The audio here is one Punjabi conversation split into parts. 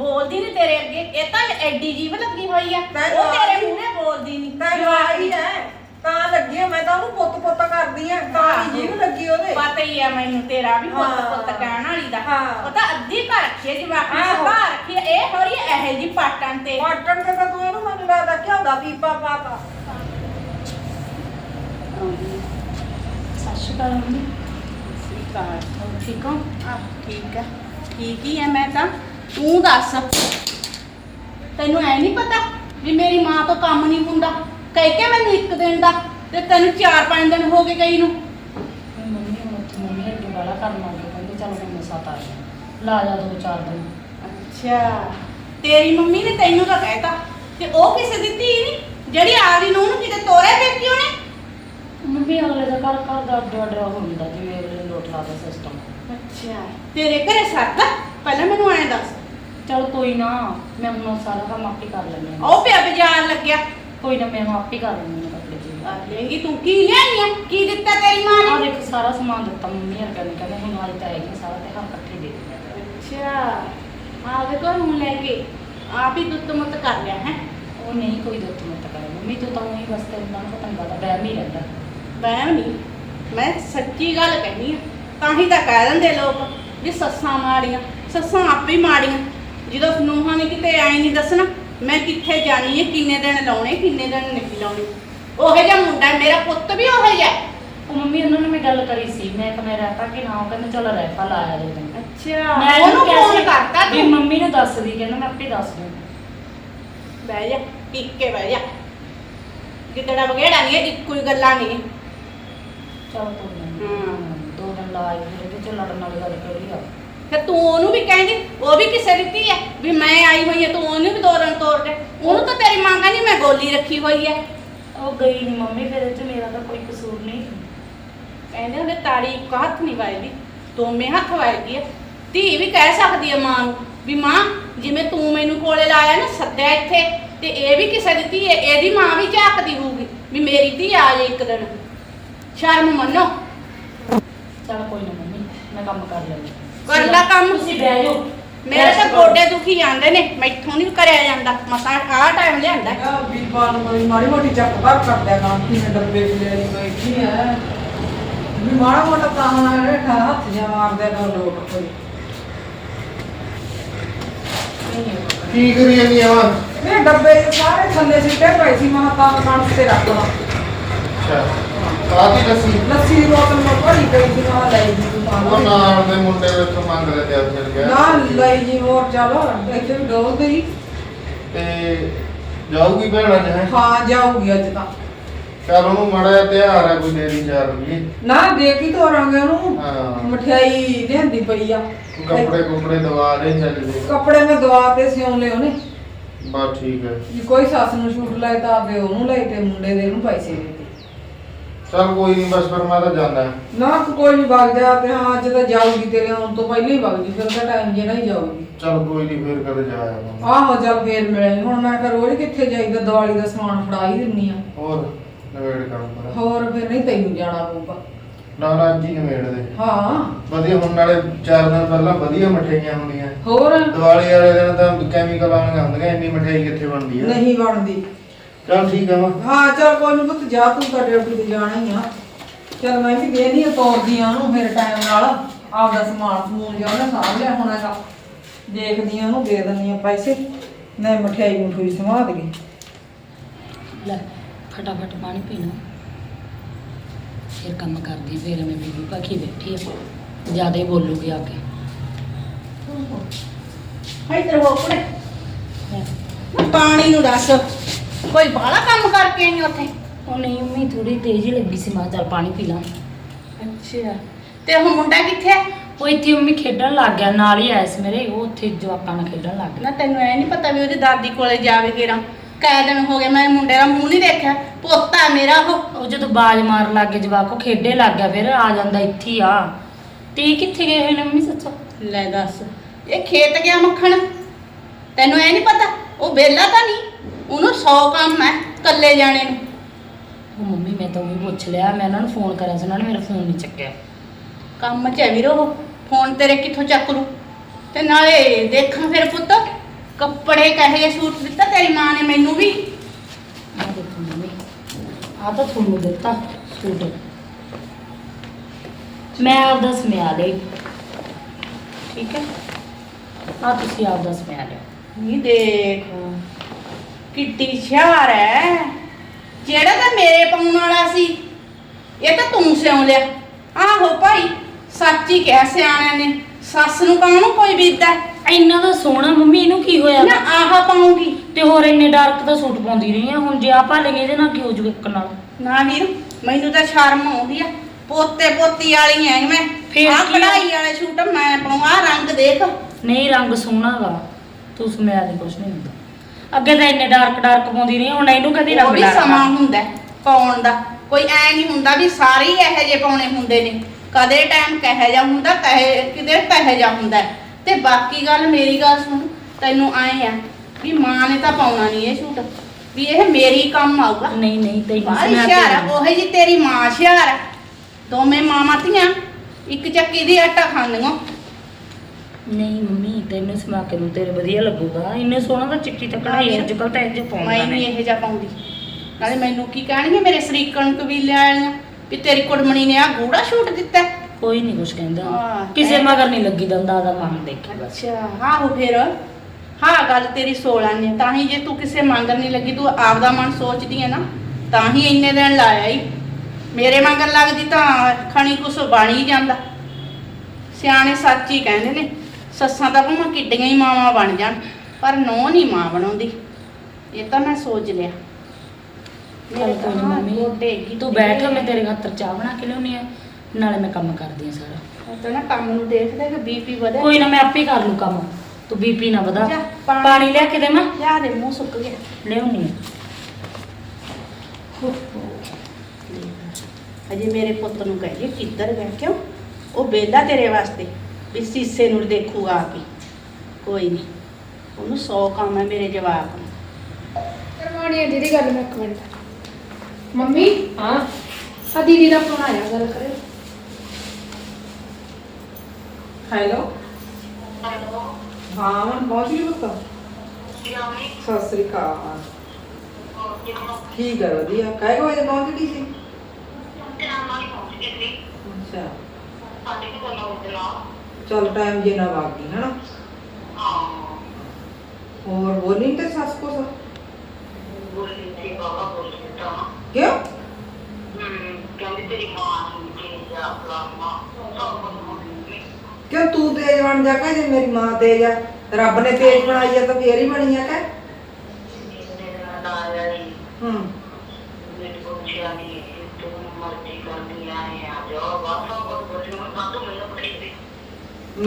ਬੋਲਦੀ ਨਹੀਂ ਤੇਰੇ ਅੱਗੇ। ਇਹ ਤਾਂ ਐਡੀ ਜੀਵ ਲੱਗੀ ਹੋਈ ਆ। ਮੈਂ ਉਹ ਤੇਰੇ ਹੀ- ਮੂਹਰੇ ਬੋਲਦੀ ਨਹੀਂ ਤਾਂ ਜਵਾਈ ਹੈ ਤਾਂ ਲੱਗੀ ਆ, ਮੈਂ ਤਾਂ ਉਹਨੂੰ ਪੁੱਤ ਪੁੱਤ ਕਰਦੀ ਆ। ਤਾਂ ਹੀ। ਜੀਵ ਲੱਗੀ ਉਹਦੇ। ਪਤਾ ਹੀ ਆ ਮੈਨੂੰ ਤੇਰਾ ਵੀ ਪੁੱਤ ਹਾਂ। ਪੁੱਤ ਕਹਿਣ ਵਾਲੀ ਦਾ। ਹਾਂ। ਉਹ ਤਾਂ ਅੱਧੀ ਘਰ ਰੱਖੀ ਜਵਾਕ ਨੂੰ। ਆਹੋ। ਸੁਭਾ ਰੱਖੀ ਆ। ਇਹ ਹੋ ਰਹੀ ਇਹ ਜੀ ਪਾਟਣ ਤੇ। ਪਾਟਣ ਤੇ ਤਾਂ ਤੂੰ ਇਹਨੂੰ ਮੈਨੂੰ ਲੱਗਦਾ ਘਿਓ ਦਾ ਪੀਪਾ। ਪਾਤਾ ਸਤਿ ਸ਼੍ਰੀ ਅਕਾਲ ਮੰਮੀ। ਹੋਰ ਠੀਕ ਹੋ? ਆ। ਠੀਕ ਹੀ ਮੈਂ ਤਾਂ। ਤੂੰ ਦੱਸ। ਤੈਨੂੰ ਐ ਨਹੀਂ ਪਤਾ ਵੀ ਮੇਰੀ ਮਾਂ ਤੋਂ ਕੰਮ ਨਹੀਂ ਹੁੰਦਾ? ਕਹਿ ਕੇ ਮੈਨੂੰ ਇੱਕ ਦਿਨ ਦਾ ਤੇ ਤੈਨੂੰ 4-5 ਦਿਨ ਹੋ ਗਏ ਗਈ ਨੂੰ। ਮੰਮੀ ਹੁਣ ਉੱਥੇ ਮੰਮੀ ਅੱਗੇ ਵਾਲਾ ਕਰਨ ਲੱਗ ਗਏ ਕਹਿੰਦੇ ਚੱਲ ਹੁਣ ਸਾਥ ਆ ਗਿਆ ਲਾ ਜਾ ਦੋ ਚਾਰ ਦਿਨ। ਅੱਛਾ। ਤੇਰੀ ਮੰਮੀ ਨੇ ਤੈਨੂੰ ਤਾਂ ਕਹਿਤਾ ਤੇ ਉਹ ਕਿਸੇ ਦੀ ਧੀ ਨਹੀਂ ਜਿਹੜੀ ਆਦੀ ਨੂੰ ਉਹਨੂੰ ਕਿਤੇ ਤੋਰਿਆ ਵੇਖੀ ਉਹਨੇ ਮੰਮੀ ਅਗਲੇ ਦਾ ਘਰ ਘਰ ਦਾ ਅੱਡ ਅੱਡ ਹੁੰਦਾ ਜਿਵੇਂ ਅਗਲੇ ਦਾ ਸਿਸਟਮ ਅੱਛਾ। ਤੇਰੇ ਘਰੇ ਸਰਦਾ ਪਹਿਲਾਂ ਮੈਨੂੰ ਐਂ ਦੱਸ। ਚਲ ਕੋਈ ਨਾ ਮੈਂ ਹੁਣ ਸਾਰਾ ਕੰਮ ਆਪੇ ਕਰ ਲੈਂਦੀ ਹਾਂ। ਉਹ ਪਿਆ ਬਾਜ਼ਾਰ ਲੱਗਿਆ। ਕੋਈ ਨਾ ਮੈਂ ਹੁਣ ਆਪੇ ਕਰ ਲੈਂਦੀ ਹਾਂ ਕੱਪੜੇ ਜੀ। ਲੇਗੀ ਤੂੰ ਕੀ ਲਿਆਈ ਆ? ਕੀ ਦਿੱਤਾ ਤੇਰੀ ਮਾਂ ਆ ਨੇ ਦੇਖ ਸਾਰਾ ਸਮਾਨ ਦਿੱਤਾ ਮੰਮੀ ਹਰ ਕਹਿੰਦੇ ਕਹਿੰਦੇ ਹੁਣ ਆਈ ਤਾਂ ਆਏਗੀ ਸਾਰਾ ਤੇ ਹਰ ਇਕੱਠੇ ਦੇ ਦਿੰਦੇ ਅੱਛਾ ਆ ਵੇ ਨੂੰ ਲੈ ਕੇ ਆਪ ਹੀ ਦੁੱਤ ਮੁੱਤ ਕਰ ਲਿਆ ਹੈ? ਉਹ ਨਹੀਂ ਕੋਈ ਦੁੱਤ ਮਤ ਕਰੇ। ਮੰਮੀ ਤੂੰ ਤਾਂ ਉਹੀ ਬਸ ਤੇ ਉਹਨਾਂ ਨੂੰ ਪਤੰਗਾ ਦਾ ਬਹਿਮ ਹੀ ਰਹਿੰਦਾ। ਮੈਂ ਨਹੀਂ ਮੈਂ ਸੱਚੀ ਗੱਲ ਕਹਿਨੀ ਆ ਤਾਂ ਹੀ ਤਾਂ ਕਹਿ ਦਿੰਦੇ ਲੋਕ ਵੀ ਸੱਸਾਂ ਮਾੜੀਆਂ ਸੱਸਾਂ ਆਪੇ ਹੀ ਮਾੜੀਆਂ। ਜਦੋਂ ਨੂੰਹਾਂ ਨੇ ਕਿਤੇ ਐ ਨਹੀਂ ਦੱਸਣਾ ਮੈਂ ਕਿੱਥੇ ਜਾਣੀ ਹੈ ਕਿੰਨੇ ਦਿਨ ਲਾਉਣੇ ਕਿੰਨੇ ਦਿਨ ਨਹੀਂ ਲਾਉਣੇ। ਉਹੇ ਜਿਹਾ ਮੁੰਡਾ ਹੈ, ਮੇਰਾ ਪੁੱਤ ਵੀ ਉਹੇ ਜਿਹਾ ਹੈ। ਉਹ ਮੰਮੀ ਉਹਨਾਂ ਨੇ ਮੈਂ ਗੱਲ ਕਰੀ ਸੀ ਮੈਂ ਕਿ ਮੈਂ ਰਹਿਤਾ ਕਿ ਨਾ ਉਹ ਕਹਿੰਦੇ ਚਲ ਰਹਿਪਾ ਲਾਇਆ ਦੋ ਦਿਨ ਅੱਛਾ ਮੈਂ ਉਹਨੂੰ ਕਿਹਾ ਫੋਨ ਸੀ ਕਰਤਾ ਵੀ ਤੂੰ? ਮੰਮੀ ਨੂੰ ਦੱਸਦੀ ਕਹਿੰਦਾ ਮੈਂ ਆਪੇ ਦੱਸ ਦੂੰ ਬਹਿ ਜਾ ਟਿਕ ਕੇ ਬਹਿ ਜਾ। ਜਿੱਦੜਾ ਵਗੇੜਾ ਨਹੀਂ ਹੈ, ਇੱਕੋ ਹੀ ਗੱਲਾਂ ਨਹੀਂ ਚਲ ਕੋਈ ਹਮ। ਨਾ ਦੋ ਦਿਨ ਲਾ ਆਈ ਫਿਰ ਇਹਦੇ ਚ ਲੜਨ ਵਾਲੀ ਗੱਲ ਕਿਹੜੀ ਆ? ਫਿਰ ਤੂੰ ਉਹਨੂੰ ਵੀ ਕਹਿੰਦੀ ਉਹ ਵੀ ਕਿਸੇ ਦੀ ਧੀ ਹੈ ਵੀ ਮੈਂ ਆਈ ਹੋਈ ਹਾਂ ਤੂੰ ਉਹਨੂੰ ਵੀ ਦੋ ਤੋੜ ਦੇ ਉਹਨੂੰ ਤਾਂ ਤੇਰੀ ਮਾਂ ਕਹਿੰਦੀ ਮੈਂ ਗੋਲੀ ਰੱਖੀ ਹੋਈ ਹੈ। ਉਹ ਗਈ ਨਹੀਂ ਮੰਮੀ ਫਿਰ ਇਹ ਚ ਮੇਰਾ ਤਾਂ ਕੋਈ ਕਸੂਰ ਨਹੀਂ। ਕਹਿੰਦੇ ਹੁੰਦੇ ਤਾੜੀ ਇੱਕ ਹੱਥ ਨਹੀਂ ਵਾਇਦੀ ਦੋਵੇਂ ਹੱਥ ਵਾਇਦੀ ਹੈ। ਧੀ ਵੀ ਕਹਿ ਸਕਦੀ ਹੈ ਮਾਂ ਨੂੰ ਵੀ ਮਾਂ ਜਿਵੇਂ ਤੂੰ ਮੈਨੂੰ ਕੋਲੇ ਲਾਇਆ ਨਾ ਸੱਦਿਆ ਇੱਥੇ ਤੇ ਇਹ ਵੀ ਕਿਸੇ ਦੀ ਧੀ ਹੈ ਇਹਦੀ ਮਾਂ ਵੀ ਝਾਕਦੀ ਹੋਊਗੀ ਵੀ ਮੇਰੀ ਧੀ ਆ ਜੇ ਇੱਕ ਦਿਨ। ਸ਼ਰਮ ਮੰਨੋ। ਚਲ ਕੋਈ ਨਾ ਮੰਮੀ ਮੈਂ ਕੰਮ ਕਰ ਲੈਂਦੀ ਕਰ ਲੈ ਕੰਮ। ਤੁਸੀਂ ਬਹਿ ਜਾਓ। ਮੇਰੇ ਤਾਂ ਗੋਡੇ ਦੁਖੀ ਜਾਂਦੇ ਨੇ ਮੈਥੋਂ ਨਹੀਂ ਕਰਿਆ ਜਾਂਦਾ। ਮਸਾਂ ਆਹ ਟਾਈਮ ਲਿਆਂਦਾ। ਆ ਵੀਰਵਾਰ ਨੂੰ ਕੋਈ ਮਾੜੀ ਮੋਟੀ ਚੱਕ ਬਾਹਰ ਕਰ ਦਿਆ ਕੰਮ ਕਿ ਡੱਬੇ ਲੈ ਲਈ ਬੈਠੀ ਹੈ? ਵੀ ਮਾੜਾ ਮੋਟਾ ਕੰਮ ਨਾਲ ਠਾ ਹੱਥ ਜਾ ਮਾਰਦੇ ਕਰ ਲੋਕ ਕੋਈ। ਕੀ ਕਰੀ ਜਾਂਦੀ ਆ ਇਹ ਡੱਬੇ ਜਿਹੇ ਸਾਰੇ ਥੱਲੇ ਸਿੱਟੇ ਪਏ ਸੀ ਮੈਂ ਤਾਂ ਕਣਕ ਤੇ ਰੱਖ ਲਾ। ਅੱਛਾ। ਕਾਹਦੀ ਲੱਸੀ? ਲੱਸੀ ਦੀ ਬੋਤਲ ਮੈਂ ਭਰੀ ਪਈ ਸੀ ਮੈਂ ਲੈ ਉਹ ਲਓ। ਨਾਲ ਦੇ ਮੁੰਡੇ ਵਿੱਚ ਮੰਗ ਲੈ ਤੇ ਫਿਰ ਗਿਆ ਨਾ ਲੈ ਜੀ ਹੋਰ ਚੱਲ ਇੱਥੇ ਵੀ ਡੋਲ ਦੇ ਤੇ ਜਾਊਗੀ ਭੈਣ ਅੱਜ ਹੈ? ਹਾਂ ਜਾਊਗੀ ਅੱਜ ਤਾਂ। ਚੱਲ ਉਹਨੂੰ ਮਾੜਾ ਜਿਹਾ ਤਿਉਹਾਰ ਹੈ ਕੋਈ ਦੇਰੀ ਚਾਰ ਰੁਪਏ ਨਾ ਦੇ ਕੀ ਤੋਰਾਂਗੇ ਉਹਨੂੰ। ਹਾਂ। ਮਠਿਆਈ ਲਿਆਂਦੀ ਪਈ ਆ। ਕੱਪੜੇ ਕੁਪੜੇ ਦਵਾ ਦੇ ਚੱਲ ਜੇ ਕੱਪੜੇ ਮੈਂ ਦਵਾ ਤੇ ਸਿਉਂ ਉਹਨੇ। ਬਸ ਠੀਕ ਹੈ। ਜੇ ਕੋਈ ਸੱਸ ਨੂੰ ਛੂਟ ਲੈ ਤਾਂ ਆਪੇ ਉਹਨੂੰ ਲੈ ਤੇ ਮੁੰਡੇ ਦੇ ਨੂੰ ਪੈਸੇ ਦੇ ਚੱਲ ਕੋਈ ਨਹੀਂ ਬਸ ਫਿਰ ਮੈਂ ਤਾਂ ਜਾਂਦਾ। ਨਾ ਤੂੰ ਕੋਈ ਨਹੀਂ ਵਗ ਜਾ ਤੇ ਹਾਂ ਅੱਜ ਤਾਂ ਜਾਊਗੀ ਤੇਰੇ ਆਉਣ ਤੋਂ ਪਹਿਲਾਂ ਹੀ ਵਗ ਜੀ ਫਿਰ ਤਾਂ ਟਾਈਮ ਜੇ ਨਹੀਂ ਜਾਊਗੀ। ਚੱਲ ਕੋਈ ਨਹੀਂ ਫਿਰ ਕਦੇ ਜਾਇਆ ਆਹੋ ਚੱਲ ਫੇਰ ਮਿਲੇ ਹੁਣ ਮੈਂ ਕਿਹਾ ਰੋਜ਼ ਕਿੱਥੇ ਜਾਈਦਾ ਦੀਵਾਲੀ ਦਾ ਸਮਾਨ ਫੜਾ ਹੀ ਦਿੰਨੀ ਆ। ਹੋਰ ਨਵੇੜ ਕੰਮ ਕਰ ਹੋਰ ਫਿਰ ਨਹੀਂ ਤੈਨੂੰ ਜਾਣਾ ਪਊਗਾ। ਨਾ ਨਾ ਅੱਜ ਹੀ ਨਵੇੜ ਦੇ। ਹਾਂ। ਵਧੀਆ ਹੁਣ ਨਾਲੇ ਚਾਰ ਦਿਨ ਪਹਿਲਾਂ ਵਧੀਆ ਮਠਿਆਈਆਂ ਹੁੰਦੀਆਂ। ਹੋਰ? ਦੀਵਾਲੀ ਵਾਲੇ ਦਿਨ ਤਾਂ ਕੈਮੀਕਲ ਵਾਲੀਆਂ ਹੁੰਦੀਆਂ ਇੰਨੀ ਮਠਿਆਈ ਕਿੱਥੇ ਬਣਦੀ ਹੈ ਨਹੀਂ ਬਣਦੀ। ਚੱਲ ਠੀਕ ਆ ਵਾ ਹਾਂ ਚੱਲ ਕੋਈ ਨਹੀਂ ਪੁੱਤ ਜਾ ਤੂੰ ਤਾਂ ਡਿਊਟੀ ਤੇ ਜਾਣਾ ਹੀ ਆ। ਚੱਲ ਮੈਂ ਵੀ ਦੇਣੀ ਆ ਤੋਰਦੀ ਆ ਉਹਨੂੰ ਫਿਰ ਟਾਈਮ ਨਾਲ। ਆਪਦਾ ਸਮਾਨ ਸਮੂਨ ਜਿਹਾ ਉਹਨੇ ਸਾਂਭ ਲਿਆ ਹੋਣਾ ਹੈਗਾ। ਦੇਖਦੀ ਆ ਉਹਨੂੰ ਦੇ ਦਿੰਦੀ ਆ ਪੈਸੇ। ਮੈਂ ਮਠਿਆਈ ਮਠੂਈ ਸਮਾ ਦੇ ਲੈ ਫਟਾਫਟ ਪਾਣੀ ਪੀਣਾ ਫਿਰ ਕੰਮ ਕਰਦੀ ਫਿਰ ਮੈਂ ਬੀਬੀ ਭਾਖੀ ਬੈਠੀ ਆ। ਜ਼ਿਆਦਾ ਹੀ ਬੋਲੂਗੀ ਆ ਕੇ। ਹਾਈ ਤੇਰੇ ਲੈ। ਪਾਣੀ ਨੂੰ ਦੱਸ। ਕੋਈ ਬਾਹਲਾ ਕੰਮ ਕਰਕੇ ਆਈ ਉੱਥੇ? ਉਹ ਨਹੀਂ ਮੰਮੀ ਥੋੜੀ ਤੇਜ਼ ਹੀ ਲੱਗੀ ਸੀ ਮੈਂ ਕਿਹਾ ਚੱਲ ਪਾਣੀ ਪੀ ਲਾਂ। ਅੱਛਾ। ਤੇ ਉਹ ਮੁੰਡਾ ਕਿੱਥੇ ਹੈ? ਉਹ ਇੱਥੇ ਮੰਮੀ ਖੇਡਣ ਲੱਗ ਗਿਆ ਨਾਲ ਹੀ ਆਇਆ ਸੀ ਮੇਰੇ ਉਹ ਉੱਥੇ ਜਵਾਕਾਂ ਨਾਲ ਖੇਡਣ ਲੱਗ ਗਿਆ। ਨਾ ਤੈਨੂੰ ਐ ਨਹੀਂ ਪਤਾ ਵੀ ਉਹਦੀ ਦਾਦੀ ਕੋਲੇ ਜਾਵੇ ਕਿਰਾਂ ਕਈ ਦਿਨ ਹੋ ਗਏ ਮੈਂ ਮੁੰਡੇ ਦਾ ਮੂੰਹ ਨਹੀਂ ਦੇਖਿਆ। ਪੋਤਾ ਮੇਰਾ ਉਹ। ਉਹ ਜਦੋਂ ਬਾਜ ਮਾਰਨ ਲੱਗ ਗਏ ਜਵਾਕ ਉਹ ਖੇਡੇ ਲੱਗ ਗਿਆ ਫਿਰ ਆ ਜਾਂਦਾ ਇੱਥੇ ਹੀ ਆ। ਤੇ ਕਿੱਥੇ ਗਏ ਹੋਏ ਨੇ ਮੰਮੀ ਸੱਚੋ? ਲੈ ਦੱਸ ਇਹ ਖੇਤ ਗਿਆ ਮੱਖਣ? ਤੈਨੂੰ ਐ ਨਹੀਂ ਪਤਾ? ਉਹ ਵਿਹਲਾ ਤਾਂ ਨਹੀਂ? ਉਹਨੂੰ 100 ਕੰਮ ਹੈ ਕੱਲੇ ਜਾਣੇ ਨੂੰ। ਉਹ ਮੰਮੀ ਮੈਂ ਤਾਂ ਉਹ ਵੀ ਪੁੱਛ ਲਿਆ ਮੈਂ ਉਹਨਾਂ ਨੂੰ ਫੋਨ ਕਰਿਆ ਸੀ ਉਹਨਾਂ ਨੇ ਮੇਰਾ ਫੋਨ ਨਹੀਂ ਚੱਕਿਆ। ਕੰਮ ਚ ਹੈ ਵੀਰੋ ਫੋਨ ਤੇਰੇ ਕਿੱਥੋਂ ਚੱਕ ਲੂ ਤੇ ਨਾਲੇ ਦੇਖਾਂ ਫਿਰ ਪੁੱਤ ਕੱਪੜੇ ਕਹੇ ਜਿਹੇ ਸੂਟ ਦਿੱਤਾ ਤੇਰੀ ਮਾਂ ਨੇ ਮੈਨੂੰ ਵੀ? ਆ ਦੇਖੋ ਮੰਮੀ ਆ ਤਾਂ ਤੁਹਾਨੂੰ ਦਿੱਤਾ ਸੂਟ। ਮੈਂ ਆਪਦਾ ਸਮਿਆ ਲਈ। ਠੀਕ ਹੈ। ਆ ਤੁਸੀਂ ਆਪਦਾ ਸਮਿਆ ਲਿਆ। ਨਹੀਂ ਦੇਖ। ਕਿੱਡੀ ਹੁਸ਼ਿਆਰ ਹੈ ਜਿਹੜਾ ਤਾਂ ਮੇਰੇ ਪਾਉਣ ਵਾਲਾ ਸੀ ਇਹ ਤਾਂ ਤੂੰ ਸਿਉਂ ਲਿਆ। ਆਹੋ ਭਾਈ ਸੱਚ ਹੀ ਕਿਹਾ ਸਿਆਣਿਆਂ ਨੇ ਸੱਸ ਨੂੰ ਕਾਹਨੂੰ ਕੋਈ ਵਿਦਦਾ ਇੰਨਾ ਤਾਂ ਸੋਹਣਾ ਮੰਮੀ ਇਹਨੂੰ ਕੀ ਹੋਇਆ? ਨਾ ਆਹ ਪਾਉਂਗੀ। ਤੇ ਹੋਰ ਇੰਨੇ ਡਾਰਕ ਦਾ ਸੂਟ ਪਾਉਂਦੀ ਰਹੀ ਆ। ਹੁਣ ਜੇ ਆ ਪਾ ਲਈਏ ਇਹਦੇ ਨਾਲ ਕੀ ਹੋ ਇੱਕ ਨਾਲ? ਨਾ ਵੀਰ ਮੈਨੂੰ ਤਾਂ ਸ਼ਰਮ ਆਉਂਦੀ ਆ। ਪੋਤੇ ਪੋਤੀ ਵਾਲੀ ਐ ਮੈਂ। ਫੇਰ ਕੀ ਆ? ਕਢਾਈ ਵਾਲੇ ਸੂਟ ਮੈਂ ਪਾਉਂ ਆਹ ਰੰਗ ਦੇਖ। ਨਹੀਂ ਰੰਗ ਸੋਹਣਾ ਗਾ ਤੂੰ ਸਮਿਆ ਦੇ ਕੁਛ ਨਹੀਂ ਹੁੰਦਾ। ਅੱਗੇ ਤਾਂ ਇੰਨੇ ਡਾਰਕ ਡਾਰਕ ਪਾਉਂਦੀ ਆ, ਹੁਣ ਇਹਨੂੰ ਕਦੀ ਉਹ ਰੰਗ ਵੀ ਸਮਾਂ ਹੁੰਦਾ ਹੈ ਪਾਉਣ ਦਾ। ਕੋਈ ਐ ਨਹੀਂ ਹੁੰਦਾ ਵੀ ਸਾਰੇ ਹੀ ਇਹੋ ਜਿਹੇ ਪਾਉਣੇ ਹੁੰਦੇ ਨੇ। ਕਦੇ ਟਾਈਮ ਕਹੇ ਜਾ ਹੁੰਦਾ ਕਹੇ ਕਿਤੇ ਕਹੇ ਜਾ ਹੁੰਦਾ ਹੈ। ਤੇ ਬਾਕੀ ਗੱਲ ਮੇਰੀ ਗੱਲ ਸੁਣ ਤੈਨੂੰ ਆਏ ਆ ਵੀ ਮਾਂ ਨੇ ਤਾਂ ਪਾਉਣਾ ਨਹੀਂ ਇਹ ਸੂਟ। ਵੀ ਇਹ ਮੇਰੀ ਕੰਮ ਆਊਗਾ। ਨਹੀਂ ਨਹੀਂ ਤੈਨੂੰ ਹੁਸ਼ਿਆਰ ਆ ਕੇ ਉਹੇ ਜੀ ਤੇਰੀ ਮਾਂ ਹੁਸ਼ਿਆਰ ਆ। ਦੋਵੇਂ ਮਾਵਾਂ ਧੀਆਂ ਇੱਕ ਚੱਕੀ ਦੀ ਆਟਾ ਖਾਂਦੀਆਂ। ਨਹੀਂ ਮੰਮੀ ਤੈਨੂੰ ਸਮਾ ਕੇ ਨੂੰ ਤੇਰੇ ਵਧੀਆ ਲੱਗੂਗਾ। ਇੰਨੇ ਸੋਹਣਾ ਤਾਂ ਚਿੱਟੀ ਤਾਂ ਕਢਾਈ ਅੱਜ ਕੱਲ ਤਾਂ ਇਹ ਜੇ ਪਾਉਂਦਾ ਮੈਂ ਨਹੀਂ। ਨਹੀਂ ਇਹ ਜਾ ਪਾਉਂਦੀ। ਨਾਲੇ ਮੈਨੂੰ ਕੀ ਕਹਿਣਗੇ ਮੇਰੇ ਸਰੀਕਣ ਕਬੀਲੇ ਵਾਲੀਆਂ ਵੀ ਤੇਰੀ ਕੁੜਮਣੀ ਨੇ ਆ ਗੂੜਾ ਛੂਟ ਦਿੱਤਾ। ਹੈ। ਕੋਈ ਨਹੀਂ ਕੁਛ ਕਹਿੰਦਾ। ਹਾਂ, ਕਿਸੇ ਮਗਰ ਨਹੀਂ ਲੱਗੀ ਦੰਦਾ ਦਾ ਮਨ ਦੇਖੀ ਬਸ। ਅੱਛਾ ਆਹੋ ਫਿਰ। ਹਾਂ ਗੱਲ ਤੇਰੀ 16 ਨੇ ਤਾਂ ਹੀ ਜੇ ਤੂੰ ਕਿਸੇ ਮੰਗਰ ਨਹੀਂ ਲੱਗੀ ਤੂੰ ਆਪਦਾ ਮਨ ਸੋਚਦੀ ਹੈ ਨਾ ਤਾਂ ਹੀ ਇੰਨੇ ਦਿਨ ਲਾਇਆ ਹੀ ਮੇਰੇ ਮੰਗਰ ਲੱਗਦੀ ਤਾਂ ਖਣੀ ਕੁਛ ਬਣ ਹੀ ਜਾਂਦਾ। ਸਿਆਣੇ ਸੱਚ ਹੀ ਕਹਿੰਦੇ ਨੇ। ਸੱਸਾਂ ਤਾਂ ਭਾਵੇਂ ਕਿੱਡੀਆਂ ਹੀ ਮਾਵਾਂ ਬਣ ਜਾਣ ਪਰ ਨੋ ਨਹੀਂ ਮਾਂ ਬਣਾਉਂਦੀ। ਇਹ ਤਾਂ ਮੈਂ ਸੋਚ ਲਿਆ। ਚੱਲ ਕੋਈ ਨੀ ਮੰਮੀ ਗੋਡੇ ਗੀ ਤੂੰ ਬੈਠ ਮੈਂ ਤੇਰੇ ਖਾਤਰ ਚਾਹ ਬਣਾ ਕੇ ਲਿਆਉਣੀ ਆ ਨਾਲੇ ਮੈਂ ਕੰਮ ਕਰਦੀ ਆ ਸਾਰਾ। ਤਾਂ ਨਾ ਕੰਮ ਨੂੰ ਦੇਖਦਾ ਕਿ ਬੀਪੀ ਵਧੇ। ਕੋਈ ਨਾ ਮੈਂ ਆਪੇ ਕਰ ਲੂ ਕੰਮ। ਤੂੰ ਬੀਪੀ ਨਾ ਵਧਾ। ਜਾ, ਪਾਣੀ- ਪਾਣੀ ਲਿਆ ਕੇ ਦੇਵਾਂ ਲਿਆ ਦੇ ਮੂੰਹ ਸੁੱਕ ਗਿਆ। ਲਿਆਉਣੀ ਆ। ਅਜੇ ਮੇਰੇ ਪੁੱਤ ਨੂੰ ਕਹੇ ਕਿੱਧਰ ਗਿਆ? ਕਿਉਂ? ਉਹ ਬੇਲਾ ਤੇਰੇ ਵਾਸਤੇ। ਵੀ ਸੀਸੇ ਨੂੰ ਦੇਖੂਗਾ ਆ ਕੇ ਕੋਈ ਨਹੀਂ। ਉਹਨੂੰ 100 ਕੰਮ ਹੈ ਮੇਰੇ ਜਵਾਬ ਨੂੰ। ਕਰਵਾਉਣੀ ਹੈ ਦੀਦੀ ਗੱਲ ਮੈਂ ਇੱਕ ਮਿੰਟ ਮੰਮੀ? ਹਾਂ। ਆ ਦੀਦੀ ਦਾ ਫੋਨ ਆਇਆ ਗੱਲ ਕਰੇ ਹੈਲੋ। ਹਾਂ ਮੈਂ ਪਹੁੰਚ ਗਈ ਪੁੱਤ? ਸਤਿ ਸ੍ਰੀ ਅਕਾਲ। ਠੀਕ ਹੈ ਵਧੀਆ। ਕਾਹੇ ਕੋ ਵਜੇ ਪਹੁੰਚ ਗਈ ਸੀ? ਅੱਛਾ। ਚਲ ਟਾਈਮ ਜੇ ਨਾ ਵਾਗੀ ਹੈ ਨਾ ਹੋਰ ਬੋਲੀ ਤੇ ਸੱਸ ਕੋ ਸਾ ਕਿਉਂ ਕਿਉਂ ਤੂੰ ਤੇਜ ਬਣ ਜਾ ਕੇ ਜੇ ਮੇਰੀ ਮਾਂ ਤੇਜ ਆ ਰੱਬ ਨੇ ਤੇਜ ਬਣਾਈ ਆ ਤਾਂ ਫੇਰ ਹੀ ਬਣੀ ਆ ਕਿ ਹੂੰ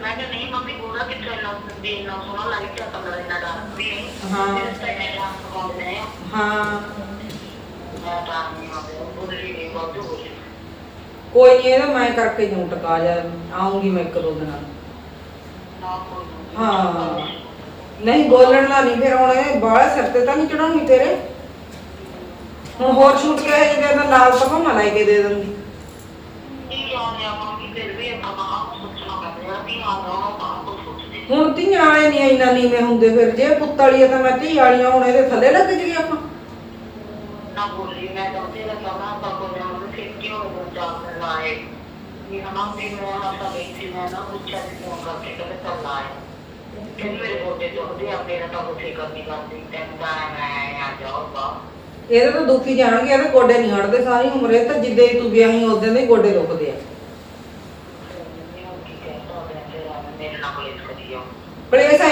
ਮੈਂ ਕਿਹਾ ਨਹੀਂ ਮੰਮੀ ਗੋਰਾ ਕਿੱਥੇ ਨਾ ਵੀ ਇੰਨਾ ਸੋਹਣਾ ਲਾਈਟ ਆ ਕਮਰਾ ਇੰਨਾ ਡਾਰਕ ਵੀ ਨਹੀਂ। ਹਾਂ। ਮੇਰੇ ਤਾਂ ਇਹ ਰੰਗ ਪਾਉਂਦੇ ਨੇ ਹਾਂ। ਮੈਂ ਤਾਂ ਨਹੀਂ ਆਉਂਦੇ ਬੋਲੀ ਨਹੀਂ ਬਾਜੂ ਬੋਲੀ ਕੋਈ ਨਹੀਂ ਇਹਦਾ ਮੈਂ ਕਰਕੇ ਜੂੰ ਟਕਾ ਜਾ ਆਉਂਗੀ ਮੈਂ ਇੱਕ ਦੋ ਦਿਨਾਂ ਨੂੰ। ਨਾ ਕੋਈ ਹਾਂ। ਨਹੀਂ ਬੋਲਣ ਦਾ ਨਹੀਂ ਫਿਰ ਹੁਣ ਇਹ ਬਾਹਲਾ ਸਿਰ ਤੇ ਤਾਂ ਨਹੀਂ ਚੜਾਉਣੀ ਤੇਰੇ? ਹੁਣ ਹੋਰ ਛੂਟ ਕੇ ਇਹ ਦੇ ਨਾਲ ਤਾਂ ਭਾਵੇਂ ਲੈ ਕੇ ਦੇ ਦਿੰਦੀ ਕੀ ਆ ਰਿਹਾ ਮੰਮੀ ਫਿਰ ਵੀ ਆਪਾਂ ਬਾਹਰ ਸੋਚਣਾ ਪੈਂਦਾ ਕਿ ਆ ਨਾ ਬਾਹਰ ਤੋਂ ਸੋਚਦੇ ਹੁਣ ਧੀਆਂ ਵਾਲੇ ਨਹੀਂ ਇੰਨਾ ਨੀਵੇਂ ਹੁੰਦੇ ਫਿਰ ਜੇ ਪੁੱਤ ਵਾਲੀ ਆ ਤਾਂ ਮੈਂ ਧੀ ਵਾਲੀਆਂ ਹੁਣ ਇਹਦੇ ਥੱਲੇ ਲੱਗ ਜੀਏ ਆਪਾਂ। ਨਾ ਬੋਲੀ ਮੈਂ ਤਾਂ ਤੇ ਲੱਗਾ ਨਾ ਤਾਂ ਕੋਈ ਨਾ ਉਹਨੂੰ ਫਿਰ ਕਿਉਂ ਉਹ ਜਾ ਕੇ ਲਾਏ? ਇਹ ਹਮਾਂ ਵੀ ਮੈਂ ਨਾ ਤਾਂ ਗਈ ਸੀ ਮੈਂ ਨਾ ਪੁੱਛਿਆ ਸੀ ਫੋਨ ਕਰਕੇ ਕਿ ਚੱਲ ਆਏ ਕਿ ਮੇਰੇ ਬੋਤੇ ਤੋਂ ਉਹਦੇ ਆਪੇ ਨਾ ਤਾਂ ਉਥੇ ਕਰਨੀ ਕਰਦੀ ਤੈਨੂੰ ਮੈਂ ਆ ਜਾਊਗਾ ਇਹਦੇ ਤਾਂ ਦੁਖੀ ਜਾਣਗੇ ਇਹਦੇ ਗੋਡੇ ਨਹੀਂ ਹਟਦੇ ਸਾਰੀ ਉਮਰ ਇਹ ਤਾਂ ਜਿੱਦੇ ਤੂੰ ਵਿਆਹੀ ਉਦੋਂ ਦੇ ਗੋਡੇ ਦੁਖਦੇ ਆ।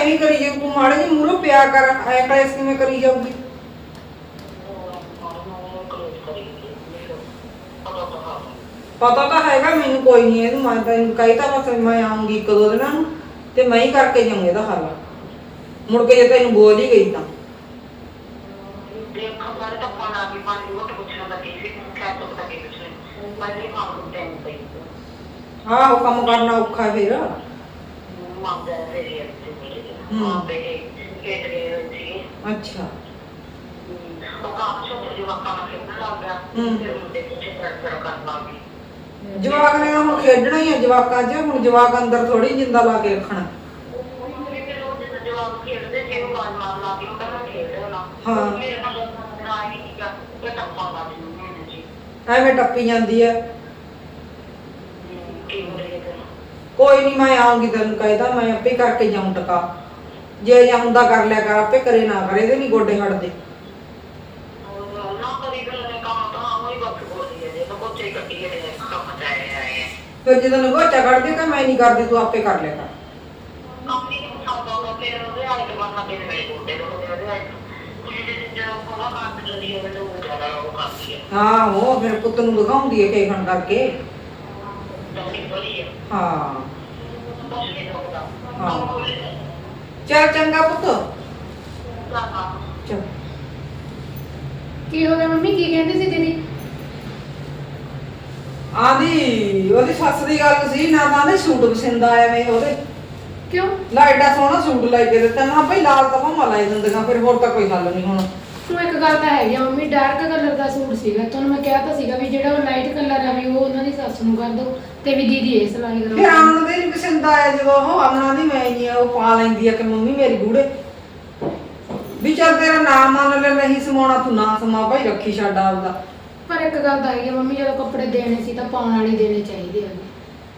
ਐਵੇਂ ਕਰੀ ਜੇ ਤੂੰ ਮਾੜੇ ਜਿਹੇ ਮੂਹਰੋਂ ਪਿਆ ਕਰ, ਐ ਕਲੇਸ ਕਿਵੇਂ ਕਰੀ ਜਾਊਗੀ। ਪਤਾ ਤਾਂ ਹੈਗਾ ਮੈਨੂੰ ਕੋਈ ਨਹੀਂ ਇਹਨੂੰ ਮੈਂ ਤੈਨੂੰ ਕਹੀ ਤਾਂ ਬਸ ਮੈਂ ਆਉਂਗੀ ਇੱਕ ਦੋ ਦਿਨਾਂ ਨੂੰ, ਤੇ ਮੈਂ ਹੀ ਕਰਕੇ ਜਾਊਂ ਇਹਦਾ ਹੱਲ। ਮੁੜ ਕੇ ਜੇ ਤੈਨੂੰ ਬੋਲ ਹੀ ਗਈ ਤਾਂ। ਦੇਖੋ ਸਾਰੇ ਤਾਂ ਫੋਨ ਆ ਗਈ ਪਾਣੀ ਉਹ ਪੁੱਛਣ ਲੱਗੀ ਸੀ ਕਿ ਤੋਂ ਪਤਾ ਕੀ ਮੈਂ ਨਹੀਂ ਮਾਂ ਟੈਨ ਆਹੋ, ਕੰਮ ਕਰਨਾ ਔਖਾ ਫਿਰ। ਮਾਂ ਦਾ ਹਮ। ਜਵਾਕ ਨੇ ਹੁਣ ਖੇਡਣਾ ਹੀ ਆ ਜਵਾਕਾਂ 'ਚ ਹੁਣ ਜਵਾਕ ਅੰਦਰ ਥੋੜੀ ਜਿੰਦਾ ਲਾ ਕੇ ਰੱਖਣਾ। ਹਾਂ। ਹੀ ਐਵੇਂ ਟੱਪੀ ਜਾਂਦੀ ਹੋ ਹੈ। ਕੋਈ ਨਹੀਂ ਮੈਂ ਆਉਂਗੀ ਤੈਨੂੰ ਕਹਿਦਾ ਮੈਂ ਆਪੇ ਕਰਕੇ ਜਾਉਂ ਟਕਾ। ਜੇ ਜਾਂ ਹੁੰਦਾ ਕਰ ਲਿਆ ਕਰ, ਆਪੇ ਕਰੇ ਨਾ ਕਰੇ, ਇਹਦੇ ਨਹੀਂ ਗੋਡੇ ਹਟਦੇ। ਫਿਰ ਜਦੋਂ ਨਗੋਚਾ ਕੱਢਦੇ ਤਾਂ ਮੈਂ ਨਹੀਂ ਕਰਦੀ, ਤੂੰ ਆਪੇ ਕਰ ਲਿਆ ਕਰ। ਹਾਂ, ਉਹ ਫਿਰ ਪੁੱਤ ਨੂੰ ਦਿਖਾਉਂਦੀ ਹੈ ਕੇਖਣ ਕਰਕੇ। ਹਾਂ। ਹਾਂ। ਚੱਲ ਚੰਗਾ ਪੁੱਤ ਚੱਲ ਕੀ ਹੋ ਗਿਆ ਮੰਮੀ ਕੀ ਕਹਿੰਦੀ ਸੀ ਦੀਦੀ ਆਂਦੀ ਉਹਦੀ ਸੱਸ ਦੀ ਗੱਲ ਸੀ ਨਾ ਤਾਂ ਉਹਦੇ ਸੂਟ ਪਸੰਦ ਆਇਆ ਵੇ ਉਹਦੇ ਕਿਉਂ ਲਾ ਐਡਾ ਸੋਹਣਾ ਸੂਟ ਲੈ ਕੇ ਦਿੱਤਾ ਮੈਂ ਕਿਹਾ ਭਈ ਲਾਲ ਤਾਂ ਭਾਵੇਂ ਲੈ ਦਿੰਦੀਆਂ ਫਿਰ ਹੋਰ ਤਾਂ ਕੋਈ ਹੱਲ ਨਹੀਂ ਹੁਣ ਉਹ ਇੱਕ ਗੱਲ ਤਾਂ ਹੈਗੀ ਆ ਮੰਮੀ ਡਾਰਕ ਕਲਰ ਦਾ ਸੂਟ ਸੀਗਾ। ਤੁਹਾਨੂੰ ਮੈਂ ਕਿਹਾ ਤਾਂ ਸੀਗਾ ਵੀ ਜਿਹੜਾ ਉਹ ਲਾਈਟ ਕਲਰ ਆ ਵੀ ਉਹ ਉਹਨਾਂ ਦੀ ਸੱਸ ਨੂੰ ਕਰ ਦਿਓ ਤੇ ਵੀ ਦੀਦੀ ਇਹ ਸਿਲਾਈ ਫਿਰ ਕਰੋ ਆਨੰਦ ਦੇ ਨਹੀਂ ਪਸੰਦ ਆਇਆ ਜਦੋਂ ਉਹ ਆਨੰਦ ਦੀ ਮੈਂ ਨਹੀਂ ਉਹ ਪਾ ਲੈਂਦੀ ਆ ਕਿ ਮੰਮੀ ਮੇਰੀ ਗੂੜੇ ਵੀ ਚੱਲ ਤੇਰਾ ਨਾਮ ਮੰਨ ਲੈ ਨਹੀਂ ਸਮਾਉਣਾ ਤੂੰ ਨਾ ਸਮਾ ਭਾਈ ਰੱਖੀ ਛੱਡ ਆਪਦਾ। ਪਰ ਇੱਕ ਗੱਲ ਤਾਂ ਹੈਗੀ ਆ ਮੰਮੀ ਜਦੋਂ ਕੱਪੜੇ ਦੇਣੇ ਸੀ ਤਾਂ ਪਾਉਣ ਵਾਲੇ ਦੇਣੇ ਚਾਹੀਦੇ ਆ।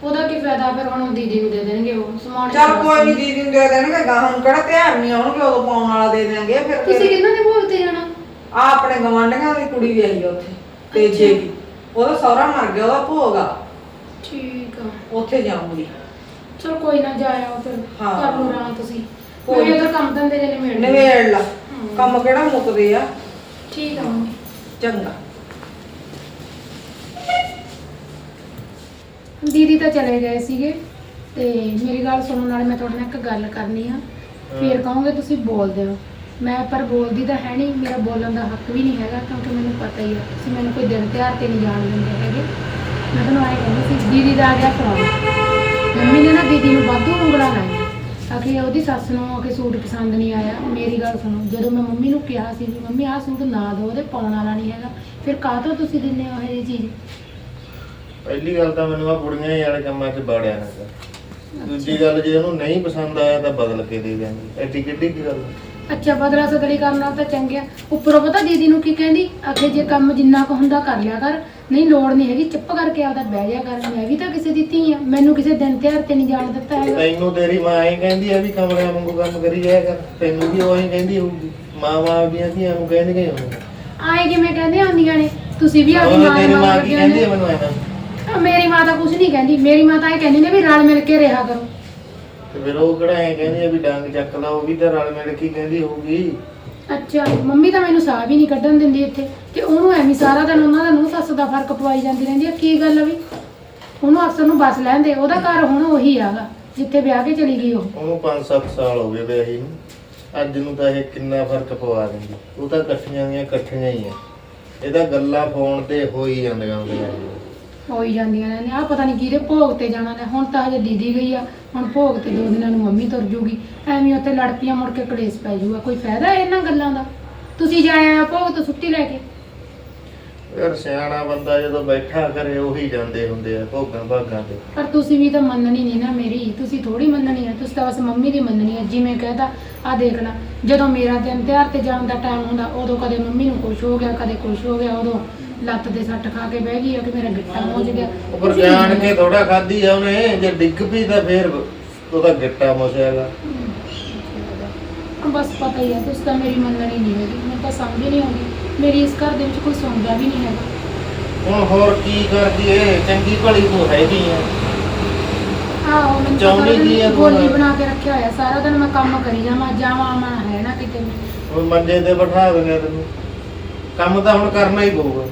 ਉਹਦਾ ਕੀ ਫਾਇਦਾ ਫਿਰ ਹੁਣ ਉਹ ਦੀਦੀ ਨੂੰ ਦੇ ਦੇਣਗੇ ਉਹ ਸਮਾਉਣੇ ਚੱਲ ਕੋਈ ਨਹੀਂ ਦੀਦੀ ਨੂੰ ਦੇ ਦੇਣਗੇ ਗਾਹਾਂ ਨੂੰ ਕਿਹੜਾ ਤਿਆਰ ਨਹੀਂ ਆਉਣਗੇ ਉਦੋਂ ਪਾਉਣ ਵਾਲਾ ਦੇ ਦੇਣਗੇ ਫਿਰ ਤੁਸੀਂ ਕਿੰਨਾ ਦੇ ਬੋਲਦੇ ਜਾਣਾ? ਆ ਆਪਣੇ ਗਵਾਂਢੀਆਂ ਦੀ ਕੁੜੀ ਵੀ ਆਈ ਆ ਉੱਥੇ ਤੇ ਅੱਛਾ। ਜੇ ਉਹਦਾ ਸਹੁਰਾ ਮਰ ਗਿਆ ਉਹਦਾ ਭੋਗ ਆ। ਠੀਕ ਆ। ਉੱਥੇ ਜਾਊਂਗੀ। ਚਲ ਕੋਈ ਨਾ ਜਾਇਆ ਫਿਰ ਹਾਂ। ਕਰ ਲਓ ਰਾਂ ਤੁਸੀਂ। ਕੋਈ ਉਧਰ ਕੰਮ ਧੰਦੇ ਦੇ ਨਿਬੇੜ ਲਓ। ਨਵੇੜ ਲਾ। ਕੰਮ ਕਿਹੜਾ ਮੁੱਕਦੇ ਆ। ਠੀਕ ਆ ਮੰਮੀ। ਚੰਗਾ। ਦੀਦੀ ਤਾਂ ਚਲੇ ਗਏ ਸੀਗੇ ਤੇ ਮੇਰੀ ਗੱਲ ਸੁਣਨ ਨਾਲ ਮੈਂ ਤੁਹਾਡੇ ਨਾਲ ਇੱਕ ਗੱਲ ਕਰਨੀ ਆ। ਫਿਰ ਕਹੋਗੇ ਤੁਸੀਂ ਬੋਲਦੇ ਹੋ। ਮੈਂ ਪਰ ਬੋਲਦੀ ਤਾਂ ਹੈ ਨਹੀਂ ਮੇਰਾ ਬੋਲਣ ਦਾ ਹੱਕ ਵੀ ਨਹੀਂ ਹੈਗਾ ਕਿਉਂਕਿ ਮੈਨੂੰ ਪਤਾ ਹੀ ਆ ਤੁਸੀਂ ਮੈਨੂੰ ਕੋਈ ਦਿਨ ਤਿਉਹਾਰ ਤੇ ਨਹੀਂ ਜਾਣ ਦਿੰਦੇ ਹੈਗੇ। ਮੈਂ ਤੁਹਾਨੂੰ ਆਏ ਕਹਿੰਦੀ ਸੀ ਦੀਦੀ ਦਾ ਆ ਗਿਆ ਫੋਨ। ਮੰਮੀ ਨੇ ਨਾ ਦੀਦੀ ਨੂੰ ਵਾਧੂ ਉਂਗਲਾਂ ਲਾਈਆਂ ਆਖੇ ਉਹਦੀ ਸੱਸ ਨੂੰ ਆਖੇ ਸੂਟ ਪਸੰਦ ਨਹੀਂ ਆਇਆ। ਮੇਰੀ ਗੱਲ ਸੁਣੋ ਜਦੋਂ ਮੈਂ ਮੰਮੀ ਨੂੰ ਕਿਹਾ ਸੀ ਵੀ ਮੰਮੀ ਆਹ ਸੂਟ ਨਾ ਦਿਓ ਉਹਦੇ ਪਾਉਣ ਵਾਲਾ ਨਹੀਂ ਹੈਗਾ। ਫਿਰ ਕਾਹ ਤੋਂ ਤੁਸੀਂ ਦਿੰਦੇ ਹੋ ਇਹ ਚੀਜ਼? ਪਹਿਲੀ ਗੱਲ ਤਾਂ ਮੈਨੂੰ ਆ ਕੁੜੀਆਂ ਹੀ ਵਾਲੇ ਕੰਮਾਂ 'ਚ ਬਾੜਿਆ ਨਾ ਕਰ। ਦੂਜੀ ਗੱਲ ਜੇ ਉਹਨੂੰ ਨਹੀਂ ਪਸੰਦ ਆਇਆ ਤਾਂ ਬਦਲ ਕੇ ਦੇ ਦਾਂਗੇ ਐਡੀ ਕਿੱਡੀ ਕੀ ਗੱਲ? ਅੱਛਾ ਬਦਲਾ ਸਦਲੀ ਕਰਨਾ ਤਾਂ ਚੰਗਿਆ ਉੱਪਰੋਂ ਪਤਾ ਦੀਦੀ ਨੂੰ ਕੀ ਕਹਿੰਦੀ? ਆਖੇ ਜੇ ਕੰਮ ਜਿੰਨਾ ਕੁ ਹੁੰਦਾ ਕਰ ਲਿਆ ਕਰ। ਨਹੀਂ ਲੋੜ ਨਹੀਂ ਹੈਗੀ ਚੁੱਪ ਕਰਕੇ ਆਪਦਾ ਬਹਿ ਜਾ ਕਰ। ਮੈਂ ਵੀ ਤਾਂ ਕਿਸੇ ਦੀ ਧੀ ਆ। ਮੈਨੂੰ ਕਿਸੇ ਦਿਨ ਤਿਉਹਾਰ ਤੇ ਨਹੀਂ ਜਾਣ ਦਿੱਤਾ ਹੈਗਾ। ਤੈਨੂੰ ਤੇਰੀ ਮਾਂ ਹੀ ਕਹਿੰਦੀ ਆ ਵੀ ਕਮਲਿਆਂ ਵਾਂਗੂ ਕੰਮ ਕਰੀ ਜਾਇਆ ਕਰ। ਤੈਨੂੰ ਵੀ ਉਹ ਹੀ ਕਹਿੰਦੀ ਹੋਊਗੀ। ਮਾਂ ਮਾਂ ਆਪਦੀਆਂ ਧੀਆਂ ਨੂੰ ਕਹਿੰਦੀਆਂ ਹੀ ਹੋਣਗੀਆਂ। ਆਏ ਕਿਵੇਂ ਕਹਿੰਦੇ ਹੁੰਦੀਆਂ ਨੇ? ਤੁਸੀਂ ਵੀ ਆਪਦੀ ਮਾਂ ਤੇਰੀ ਨੂੰ ਮਾਂ ਮਾਰ ਕੀ ਕੇ ਕਹਿੰਦੀ ਆ ਮੈਨੂੰ ਆ, ਮੇਰੀ ਮਾਂ ਤਾਂ ਕੁਝ ਨਹੀਂ ਕਹਿੰਦੀ। ਮੇਰੀ ਮਾਂ ਤਾਂ ਇਹ ਕਹਿੰਦੀ ਨੇ ਵੀ ਰਲ ਮਿਲ ਕੇ ਰਿਹਾ ਕਰੋ। ਤੇ ਫਿਰ ਉਹ ਕਿਹੜਾ ਐ ਕਹਿੰਦੀ ਆ ਵੀ ਡੰਗ ਚੱਕ ਲਾ ਉਹ ਵੀ ਤਾਂ ਰਲ ਮਿਲ ਕੇ ਹੀ ਕਹਿੰਦੀ ਹੋਊਗੀ। ਅੱਛਾ ਮੰਮੀ ਤਾਂ ਮੈਨੂੰ ਸਾਹ ਵੀ ਨਹੀਂ ਕੱਢਣ ਦਿੰਦੀ ਇੱਥੇ। ਤੇ ਉਹਨੂੰ ਐਵੇਂ ਸਾਰਾ ਦਿਨ ਉਹਨਾਂ ਦਾ ਨੂੰਹ ਸੱਸ ਦਾ ਫ਼ਰਕ ਪਵਾਈ ਜਾਂਦੀ ਰਹਿੰਦੀ ਆ ਕੀ ਗੱਲ ਆ ਵੀ? ਉਹਨੂੰ ਅਕਸਰ ਨੂੰ ਬਸ ਲੈਂਦੇ ਉਹਦਾ ਘਰ ਹੁਣ ਉਹੀ ਆਗਾ ਜਿੱਥੇ ਵਿਆਹ ਕੇ ਚਲੀ ਗਈ ਉਹ। ਉਹਨੂੰ 5-7 ਸਾਲ ਹੋ ਗਏ ਵਿਆਹੀ ਨੂੰ। ਅੱਜ ਨੂੰ ਤਾਂ ਇਹ ਕਿੰਨਾ ਫ਼ਰਕ ਪਵਾ ਦਿੰਦੀ। ਉਹ ਤਾਂ ਇਕੱਠੀਆਂ ਦੀਆਂ ਇਕੱਠੀਆਂ ਹੀ ਆ। ਇਹਦਾ ਗੱਲਾਂ ਫੋਨ ਤੇ ਹੋ ਹੀ ਜਾਂਦੀਆਂ ਹੁੰਦੀਆਂ। ਹੋਈ ਜਾਂਦੀਆਂ ਨੇ। ਆ ਪਤਾ ਨਹੀਂ ਕਿਹਦੇ ਭੋਗ ਤੇ ਜਾਣਾ ਨੇ। ਹੁਣ ਤਾਂ ਹਜੇ ਦੀਦੀ ਗਈ ਆ। ਹੁਣ ਭੋਗ ਤੇ ਦੋ ਦਿਨਾਂ ਨੂੰ ਮੰਮੀ ਤੁਰ ਜੂਗੀ। ਐਵੇਂ ਉੱਥੇ ਲੜ ਪਈਆਂ ਮੁੜ ਕੇ ਕਲੇਸ਼ ਪੈ ਜਾਊਗਾ ਕੋਈ ਫਾਇਦਾ ਇਹਨਾਂ ਗੱਲਾਂ ਦਾ? ਤੁਸੀਂ ਜਾਇਆ ਆ ਭੋਗ ਤੋਂ ਛੁੱਟੀ ਲੈ ਕੇ? ਯਾਰ ਸਿਆਣਾ ਬੰਦਾ ਜਦੋਂ ਬੈਠਾ ਕਰੇ ਉਹੀ ਜਾਂਦੇ ਹੁੰਦੇ ਆ ਭੋਗਾਂ ਭਾਗਾਂ ਤੇ। ਪਰ ਤੁਸੀਂ ਵੀ ਤਾਂ ਮੰਨਣੀ ਨਹੀਂ ਨਾ ਮੇਰੀ। ਤੁਸੀਂ ਥੋੜੀ ਮੰਨਣੀ ਆ। ਤੁਸੀਂ ਤਾਂ ਬਸ ਮੰਮੀ ਦੀ ਮੰਨਣੀ ਆ। ਜਿਵੇਂ ਕਹਿਦਾ ਆ ਦੇਖ ਲੈ। ਜਦੋਂ ਮੇਰਾ ਦਿਨ ਤਿਉਹਾਰ ਤੇ ਜਾਣ ਦਾ ਟਾਈਮ ਹੁੰਦਾ ਉਦੋਂ ਕਦੇ ਮੰਮੀ ਨੂੰ ਕੁਝ ਹੋ ਗਿਆ ਕਦੇ ਕੁਝ ਹੋ ਗਿਆ ਉਦੋਂ ਲੱਤ ਦੇ ਸੱਟ ਖਾ ਕੇ ਬਹਿ ਗਈ ਆ ਕਿ ਮੇਰਾ ਗਿੱਟਾ ਪਹੁੰਚ ਗਿਆ। ਉਹ ਪਰ ਜਾਣ ਕੇ ਥੋੜਾ ਖਾਧੀ ਆ ਉਹਨੇ ਜੇ ਡਿੱਗ ਪਈ ਤਾਂ ਫੇਰ ਉਹਦਾ ਗਿੱਟਾ ਮੁਸਿਆਗਾ ਬਸ ਪਤਾ ਹੀ ਆ ਤੁਸੀਂ ਤਾਂ ਮੇਰੀ ਮੰਨਣੀ ਨਹੀਂ ਹੈਗੀ ਮੈਨੂੰ ਤਾਂ ਸਮਝ ਨਹੀਂ ਆਉਂਦੀ। ਮੇਰੀ ਇਸ ਘਰ ਦੇ ਵਿੱਚ ਕੋਈ ਸੁਣਦਾ ਵੀ ਨਹੀਂ ਹੈਗਾ। ਹੁਣ ਹੋਰ ਕੀ ਕਰਦੀ ਏ? ਚੰਗੀ ਭਲੀ ਤੂੰ ਹੈਗੀ ਆ ਆਹੋ ਮੈਨੂੰ ਚਾਹੁੰਦੀ ਕੀ ਤੂੰ? ਗੋਲੀ ਬਣਾ ਕੇ ਰੱਖਿਆ ਹੋਇਆ ਸਾਰਾ ਦਿਨ ਮੈਂ ਕੰਮ ਕਰੀ ਜਾਵਾਂ ਜਾਵਾਂ ਆਵਾਂ ਹੈ ਨਾ ਕਿਤੇ। ਵੀ। ਹੁਣ ਮੰਜੇ ਤੇ ਬਿਠਾ ਦਿੰਦੇ ਤੈਨੂੰ। ਕੰਮ ਤਾਂ ਹੁਣ ਕਰਨਾ ਹੀ ਪਊਗਾ।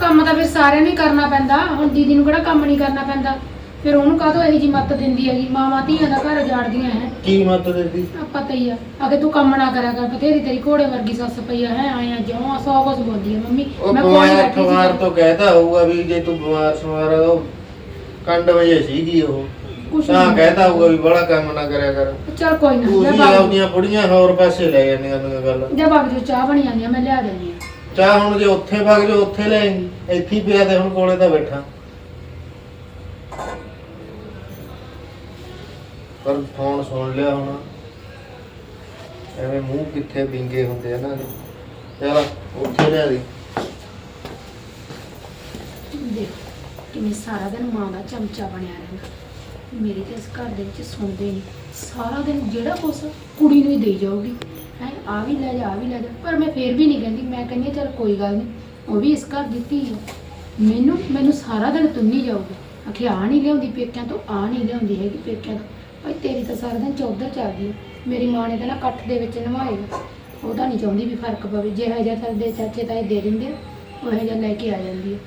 ਕੰਮ ਤਾਂ ਫਿਰ ਸਾਰਿਆਂ ਨੂੰ ਹੀ ਕਰਨਾ ਪੈਂਦਾ। ਹੁਣ ਦੀਦੀ ਨੂੰ ਕਿਹੜਾ ਕੰਮ ਨਹੀਂ ਕਰਨਾ ਪੈਂਦਾ। ਫਿਰ ਉਹਨੂੰ ਕਾਹਤੋਂ ਇਹੋ ਜੀ ਮੱਤ ਦਿੰਦੀ ਹੈਗੀ? ਮਾਵਾਂ ਧੀਆਂ ਦਾ ਘਰ ਉਜਾੜਦੀਆਂ ਹੈ। ਕੀ ਮਤ ਦਿੰਦੀ? ਆ ਪਤਾ ਹੀ ਆ। ਅਗੇ ਤੂੰ ਕੰਮ ਨਾ ਕਰਿਆ ਕਰ ਬਥੇਰੀ ਤੇਰੀ ਘੋੜੇ ਵਰਗੀ ਸੱਸ ਪਈ ਆ ਹੈ ਆਇਆ ਜਿਉਂ ਸੌ ਕੁਛ ਬੋਲਦੀ ਆ ਮੰਮੀ। ਉਹ ਮੈਂ ਕੋਲ ਬਿਮਾਰ ਬੈਠੀ ਠਮਾਰ ਸੀ ਤੋਂ ਕਹਿਤਾ ਹੋਊਗਾ ਵੀ ਜੇ ਤੂੰ ਬਿਮਾਰ ਸਮਾਰ ਆ, ਉਹ ਕੰਡ ਵਜੇ ਸੀਗੀ ਉਹ। ਕੁਛ ਤਾਂ ਨਹੀਂ। ਕਹਿਤਾ ਹੋਊਗਾ ਵੀ ਬੜਾ ਕੰਮ ਨਾ ਕਰਿਆ ਕਰ। ਚਲ ਕੋਈ ਨਾ ਤੂੰ ਜਾ ਹੀ ਬਾਗ ਆਪਣੀਆਂ ਬੁੜੀਆਂ ਹੋਰ ਪਾਸੇ ਲੈ ਜਾਂਦੀਆਂ ਤੂੰ ਗੱਲ। ਜਾ ਬਾਗ ਜੋ ਚਾਹ ਬਣੀ ਜਾਂਦੀ ਆ ਮੈਂ ਲਿਆ ਦੇਣੀ ਆ। ਚਾਹ ਹੁਣ ਜੇ ਉੱਥੇ ਵਗ ਜਾ ਉੱਥੇ ਲੈ ਆਈਂ। ਇੱਥੇ ਹੀ ਪਿਆ ਤੇ ਹੁਣ ਕੋਲੇ ਤਾਂ ਬੈਠਾ। ਪਰ ਫੋਨ ਸੁਣ ਲਿਆ ਹੁਣ। ਐਵੇਂ ਮੂੰਹ ਕਿੱਥੇ ਵਿੰਗੇ ਹੁੰਦੇ ਆ ਨਾ। ਚਲ, ਉੱਥੇ ਲੈ ਦੀ। ਦੇਖ, ਕਿਵੇਂ ਸਾਰਾ ਦਿਨ ਮਾਂ ਦਾ ਚਮਚਾ ਬਣਿਆ ਰਹਿੰਦਾ। ਮੇਰੀ ਤੇ ਇਸ ਘਰ ਦੇ ਵਿੱਚ ਸੁਣਦੇ ਨਹੀਂ ਸਾਰਾ ਦਿਨ ਜਿਹੜਾ ਕੁਛ ਕੁੜੀ ਨੂੰ ਹੀ ਦੇਈ ਜਾਊਗੀ। ਹੈ? ਆ ਵੀ ਲੈ ਜਾ ਆ ਵੀ ਲੈ ਜਾ। ਪਰ ਮੈਂ ਫੇਰ ਵੀ ਨਹੀਂ ਕਹਿੰਦੀ। ਮੈਂ ਕਹਿੰਦੀ ਚਲ ਕੋਈ ਗੱਲ ਨਹੀਂ। ਉਹ ਵੀ ਇਸ ਘਰ ਦਿੱਤੀ ਧੀ ਹੈ ਮੈਨੂੰ ਮੈਨੂੰ ਸਾਰਾ ਦਿਨ ਤੁੰਨੀ ਜਾਊਗੀ। ਆਖੇ ਆ ਨਹੀਂ ਲਿਆਉਂਦੀ ਪੇਕਿਆਂ ਤੋਂ ਆ ਨਹੀਂ ਲਿਆਉਂਦੀ ਹੈਗੀ ਪੇਕਿਆਂ ਤੋਂ। ਭਾਈ ਤੇਰੀ ਤਾਂ ਸਾਰਾ ਦਿਨ ਚੌਧਰ ਚੱਲਦੀ ਹੈ। ਮੇਰੀ ਮਾਂ ਨੇ ਤਾਂ ਨਾ ਇਕੱਠ ਦੇ ਵਿੱਚ ਨਵਾਏਗਾ ਉਹਦਾ ਨਹੀਂ ਚਾਹੁੰਦੀ ਵੀ ਫ਼ਰਕ ਪਵੇ। ਜੇ ਹਜਾ ਸਾਡੇ ਚਾਚੇ ਤਾਏ ਦੇ ਦਿੰਦੇ ਆ, ਉਹ ਹਜਾ ਲੈ ਕੇ ਆ ਜਾਂਦੀ ਹੈ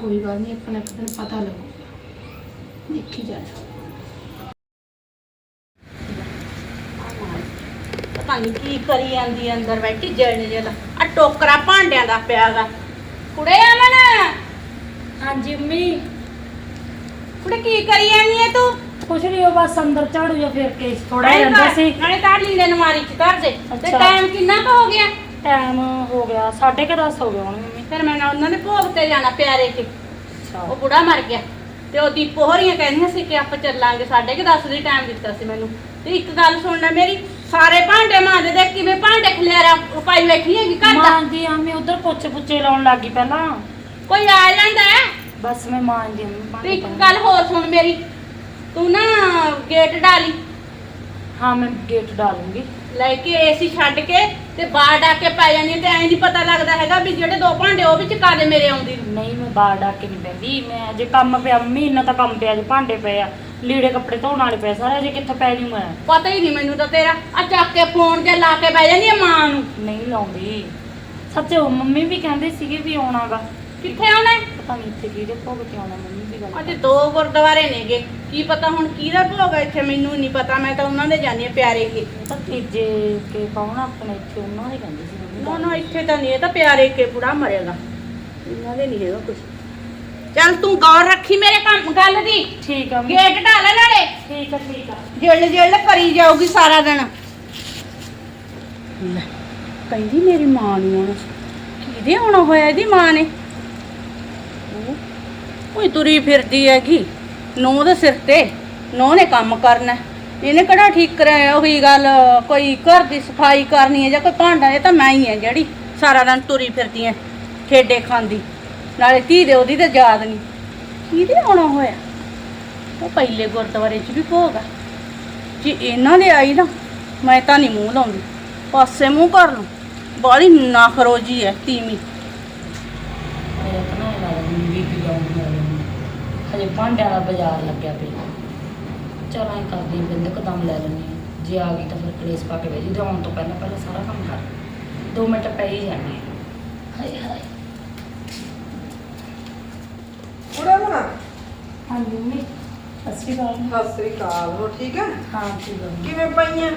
ਕੋਈ ਗੱਲ ਨਹੀਂ ਆਪਣਾ ਇੱਕ ਦਿਨ ਪਤਾ ਲੱਗੂਗਾ। ਦੇਖੀ ਜਾਣਾ ਪਤਾ ਨਹੀਂ ਕੀ ਕਰੀ ਜਾਂਦੀ ਆ ਅੰਦਰ ਬੈਠੀ ਜਣ ਜਲ ਆ ਟੋਕਰਾ ਭਾਂਡਿਆਂ ਦਾ ਪਿਆਗਾ। ਕੁੜੇ ਅਮਨ! ਹਾਂਜੀ ਮੰਮੀ ਕੁੜੇ ਕੀ ਕਰੀ ਜਾਂਦੀ ਐ ਤੂੰ? ਕੁਛ ਨਹੀਂ ਉਹ ਬਸ ਅੰਦਰ ਝਾੜੂ ਜਾਂ ਫੇਰ ਕੇ ਥੋੜਾ ਧਰ- ਸੀ। ਨਾਲੇ ਤਾਰ ਲੀੜੇ ਨਮਾਰੀ ਚ ਧਰ ਦੇ। ਤੇ ਅੱਛਾ। ਟਾਈਮ ਕਿੰਨਾ ਕੁ ਹੋ ਗਿਆ? ਟਾਈਮ ਹੋ ਗਿਆ 10:30 ਹੋ ਗਿਆ ਹੁਣ ਮੰਮੀ। ਫਿਰ ਮੈਂ ਨਾ ਉਹਨਾਂ ਦੇ ਭੋਗ ਤੇ ਜਾਣਾ ਪਿਆਰੇ ਕੇ ਉਹ ਬੁੜਾ ਮਰ ਗਿਆ। ਤੇ ਉਹ ਦੀਪੋ ਹੋਰੀਆਂ ਕਹਿੰਦੀਆਂ ਸੀ ਕਿ ਆਪਾਂ ਚੱਲਾਂਗੇ। ਸਾਡੇ ਕਿ 10 ਦੀ ਟਾਈਮ ਦਿੱਤਾ ਸੀ ਮੈਨੂੰ। ਤੇ ਇੱਕ ਗੱਲ ਸੁਣ ਲੈ ਮੇਰੀ ਸਾਰੇ ਭਾਂਡੇ ਮਾਂਜਦੇ ਦੇ ਕਿਵੇਂ ਭਾਂਡੇ ਖਲਿਆਰਾ ਪਾਈ ਬੈਠੀ ਹੈਗੀ ਘਰ ਦਾ। ਮਾਂਦੀ ਆ ਮੈਂ ਉਧਰ ਪੁੱਛ ਪੁੱਛੇ ਲਾਉਣ ਲੱਗੀ ਪਹਿਲਾਂ। ਕੋਈ ਆ ਜਾਂਦਾ ਹੈ? ਬਸ ਮੈਂ ਮਾਂਦੀ ਆ ਮੰਮੀ ਤੇ ਭਾਂਡੇ ਇੱਕ ਤਾਂ। ਗੱਲ ਹੋਰ ਸੁਣ ਮੇਰੀ ਤੂੰ ਨਾ ਗੇਟ ਡਾਲੀ। ਹਾਂ ਮੈਂ ਗੇਟ ਡਾਲੂੰਗੀ। ਲੈ ਕੇ ਏਸੀ ਛੱਡ ਕੇ ਤੇ ਬਾਹਰ ਡਾ ਕੇ ਪੈ ਜਾਂਦੀ ਹੈ ਤੇ ਐਂ ਨਹੀਂ ਪਤਾ ਲੱਗਦਾ ਹੈਗਾ ਵੀ ਜਿਹੜੇ ਦੋ ਭਾਂਡੇ ਉਹ ਵੀ ਚਕਾ ਦੇ ਮੇਰੇ ਆਉਂਦੀ ਨੂੰ। ਨਹੀਂ ਮੈਂ ਬਾਹਰ ਡਾਕ ਕੇ ਨਹੀਂ ਬੈਠੀ ਮੈਂ ਅਜੇ ਕੰਮ ਪਿਆ ਮੰਮੀ ਇੰਨਾ ਤਾਂ ਕੰਮ ਪਿਆ ਜੇ ਭਾਂਡੇ ਪਏ ਆ। ਲੀੜੇ ਕੱਪੜੇ ਧੋਣ ਵਾਲੇ ਪਏ ਸਾਰੇ ਅਜੇ ਕਿੱਥੇ ਪੈ ਜੂ ਮੈਂ ਪਤਾ ਹੀ ਨਹੀਂ ਮੈਨੂੰ ਤਾਂ ਤੇਰਾ। ਆ ਚੱਕ ਕੇ ਫੋਨ ਜੇ ਲਾ ਕੇ ਬਹਿ ਜਾਂਦੀ ਹੈ ਮਾਂ ਨੂੰ। ਨਹੀਂ ਲਾਉਂਦੀ। ਸੱਚੇ ਉਹ ਮੰਮੀ ਵੀ ਕਹਿੰਦੇ ਸੀਗੇ ਵੀ ਆਉਣਾਗਾ। ਕਿੱਥੇ ਆਉਣਾ ਹੈ? ਪਤਾ ਨਹੀਂ ਇੱਥੇ ਕਿਹਦੇ ਭੋਗ ਤੇ ਆਉਣਾ ਮੰਮੀ ਦੀ ਗੱਲ ਅੱਜ ਦੋ ਗੁਰਦੁਆਰੇ ਨੇਗੇ। ਕੀ ਪਤਾ ਹੁਣ ਕਿਹਦਾ ਭੋਗ ਹੈ ਇੱਥੇ ਮੈਨੂੰ ਨਹੀਂ ਪਤਾ। ਮੈਂ ਤਾਂ ਉਹਨਾਂ ਦੇ ਜਾਣੀ ਆ ਪਿਆਰੇ ਕੇ। ਇਹ ਤਾਂ ਤੀਜੇ ਕੇ ਪਾਉਣਾ ਆਪਣੇ ਇੱਥੇ ਉਹਨਾਂ ਦੇ ਕਹਿੰਦੇ ਸੀ ਮੰਮੀ। ਨਾ ਨਾ ਇੱਥੇ ਤਾਂ ਨਹੀਂ ਇਹ ਤਾਂ ਪਿਆਰੇ ਕੇ ਬੁੜਾ ਮਰੇਗਾ। ਇਹਨਾਂ ਦੇ ਨਹੀਂ ਹੈਗਾ ਕੁਝ ਚੱਲ ਤੂੰ ਗੌਰ ਰੱਖੀ ਮੇਰੇ ਕੰਮ ਗੱਲ ਦੀ। ਠੀਕ ਆ ਮੰਮੀ। ਗੇਟ ਢਾਲ ਨਾਲੇ। ਠੀਕ ਆ ਠੀਕ ਆ। ਜਿਲ ਜਿਲ ਕਰੀ ਜਾਊਗੀ ਸਾਰਾ ਦਿਨ। ਲੈ, ਕਹਿੰਦੀ ਮੇਰੀ ਮਾਂ ਨਹੀਂ ਆਉਣਾ ਕਿਹਦੇ ਆਉਣਾ ਹੋਇਆ ਇਹਦੀ ਮਾਂ ਨੇ? ਉਹ, ਕੋਈ ਤੁਰੀ ਫਿਰਦੀ ਹੈਗੀ। ਨੂੰਹ ਦੇ ਸਿਰ ਤੇ। ਨੂੰਹ ਨੇ ਕੰਮ ਕਰਨਾ। ਇਹਨੇ ਕਿਹੜਾ ਠੀਕ ਕਰਿਆ ਉਹੀ ਗੱਲ ਕੋਈ ਘਰ ਦੀ ਸਫ਼ਾਈ ਕਰਨੀ ਹੈ ਜਾਂ ਕੋਈ ਭਾਂਡਾ ਇਹ ਤਾਂ ਮੈਂ ਹੀ ਹਾਂ ਜਿਹੜੀ ਸਾਰਾ ਦਿਨ ਤੁਰੀ ਫਿਰਦੀ ਐ ਠੇਡੇ ਖਾਂਦੀ। ਨਾਲੇ ਧੀ ਦੇ ਉਹਦੀ ਤੇ ਯਾਦ ਨਹੀਂ। ਕਿਹਦੇ ਆਉਣਾ ਹੋਇਆ? ਉਹ ਪਹਿਲੇ ਗੁਰਦੁਆਰੇ 'ਚ ਵੀ ਭੋਗ ਆ। ਜੇ ਇਹਨਾਂ ਦੇ ਆਈ ਨਾ ਮੈਂ ਤਾਂ ਨਹੀਂ ਮੂੰਹ ਲਾਉਂਦੀ। ਪਾਸੇ ਮੂੰਹ ਕਰ ਲੂੰ। ਬਾਲੀ ਨਖਰੋਜੀ ਐ ਤੀਵੀਂ। ਮੇਰੇ ਭਾਂਡਿਆਂ ਦਾ ਬਾਜ਼ਾਰ ਲੱਗਿਆ ਪਿਆ। ਚਲ ਐਂ ਕਰਦੀ ਹਾਂ, ਬਿੰਦ ਲੈ ਲੈਂਦੀ ਜੇ ਆ ਗਈ ਤਾਂ ਫਿਰ ਕਲੇਸ ਪਾ ਕੇ ਬਹਿ ਜੀ। ਆਉਣ ਤੋਂ ਪਹਿਲਾਂ ਪਹਿਲਾਂ ਸਾਰਾ ਕੰਮ ਕਰ। 2 ਮਿੰਟ ਪੈ ਹੀ ਜਾਣੇ ਹਾਏ ਹਾਏ। ਕੁੜੇ ਬਣਾ ਹਾਂਜੀ ਮੰਮੀ। ਸਤਿ ਸ੍ਰੀ ਅਕਾਲ। ਹੋ ਠੀਕ ਹੈ? ਹਾਂ ਠੀਕ ਆ ਮੰਮੀ। ਕਿਵੇਂ ਪਈਆਂ?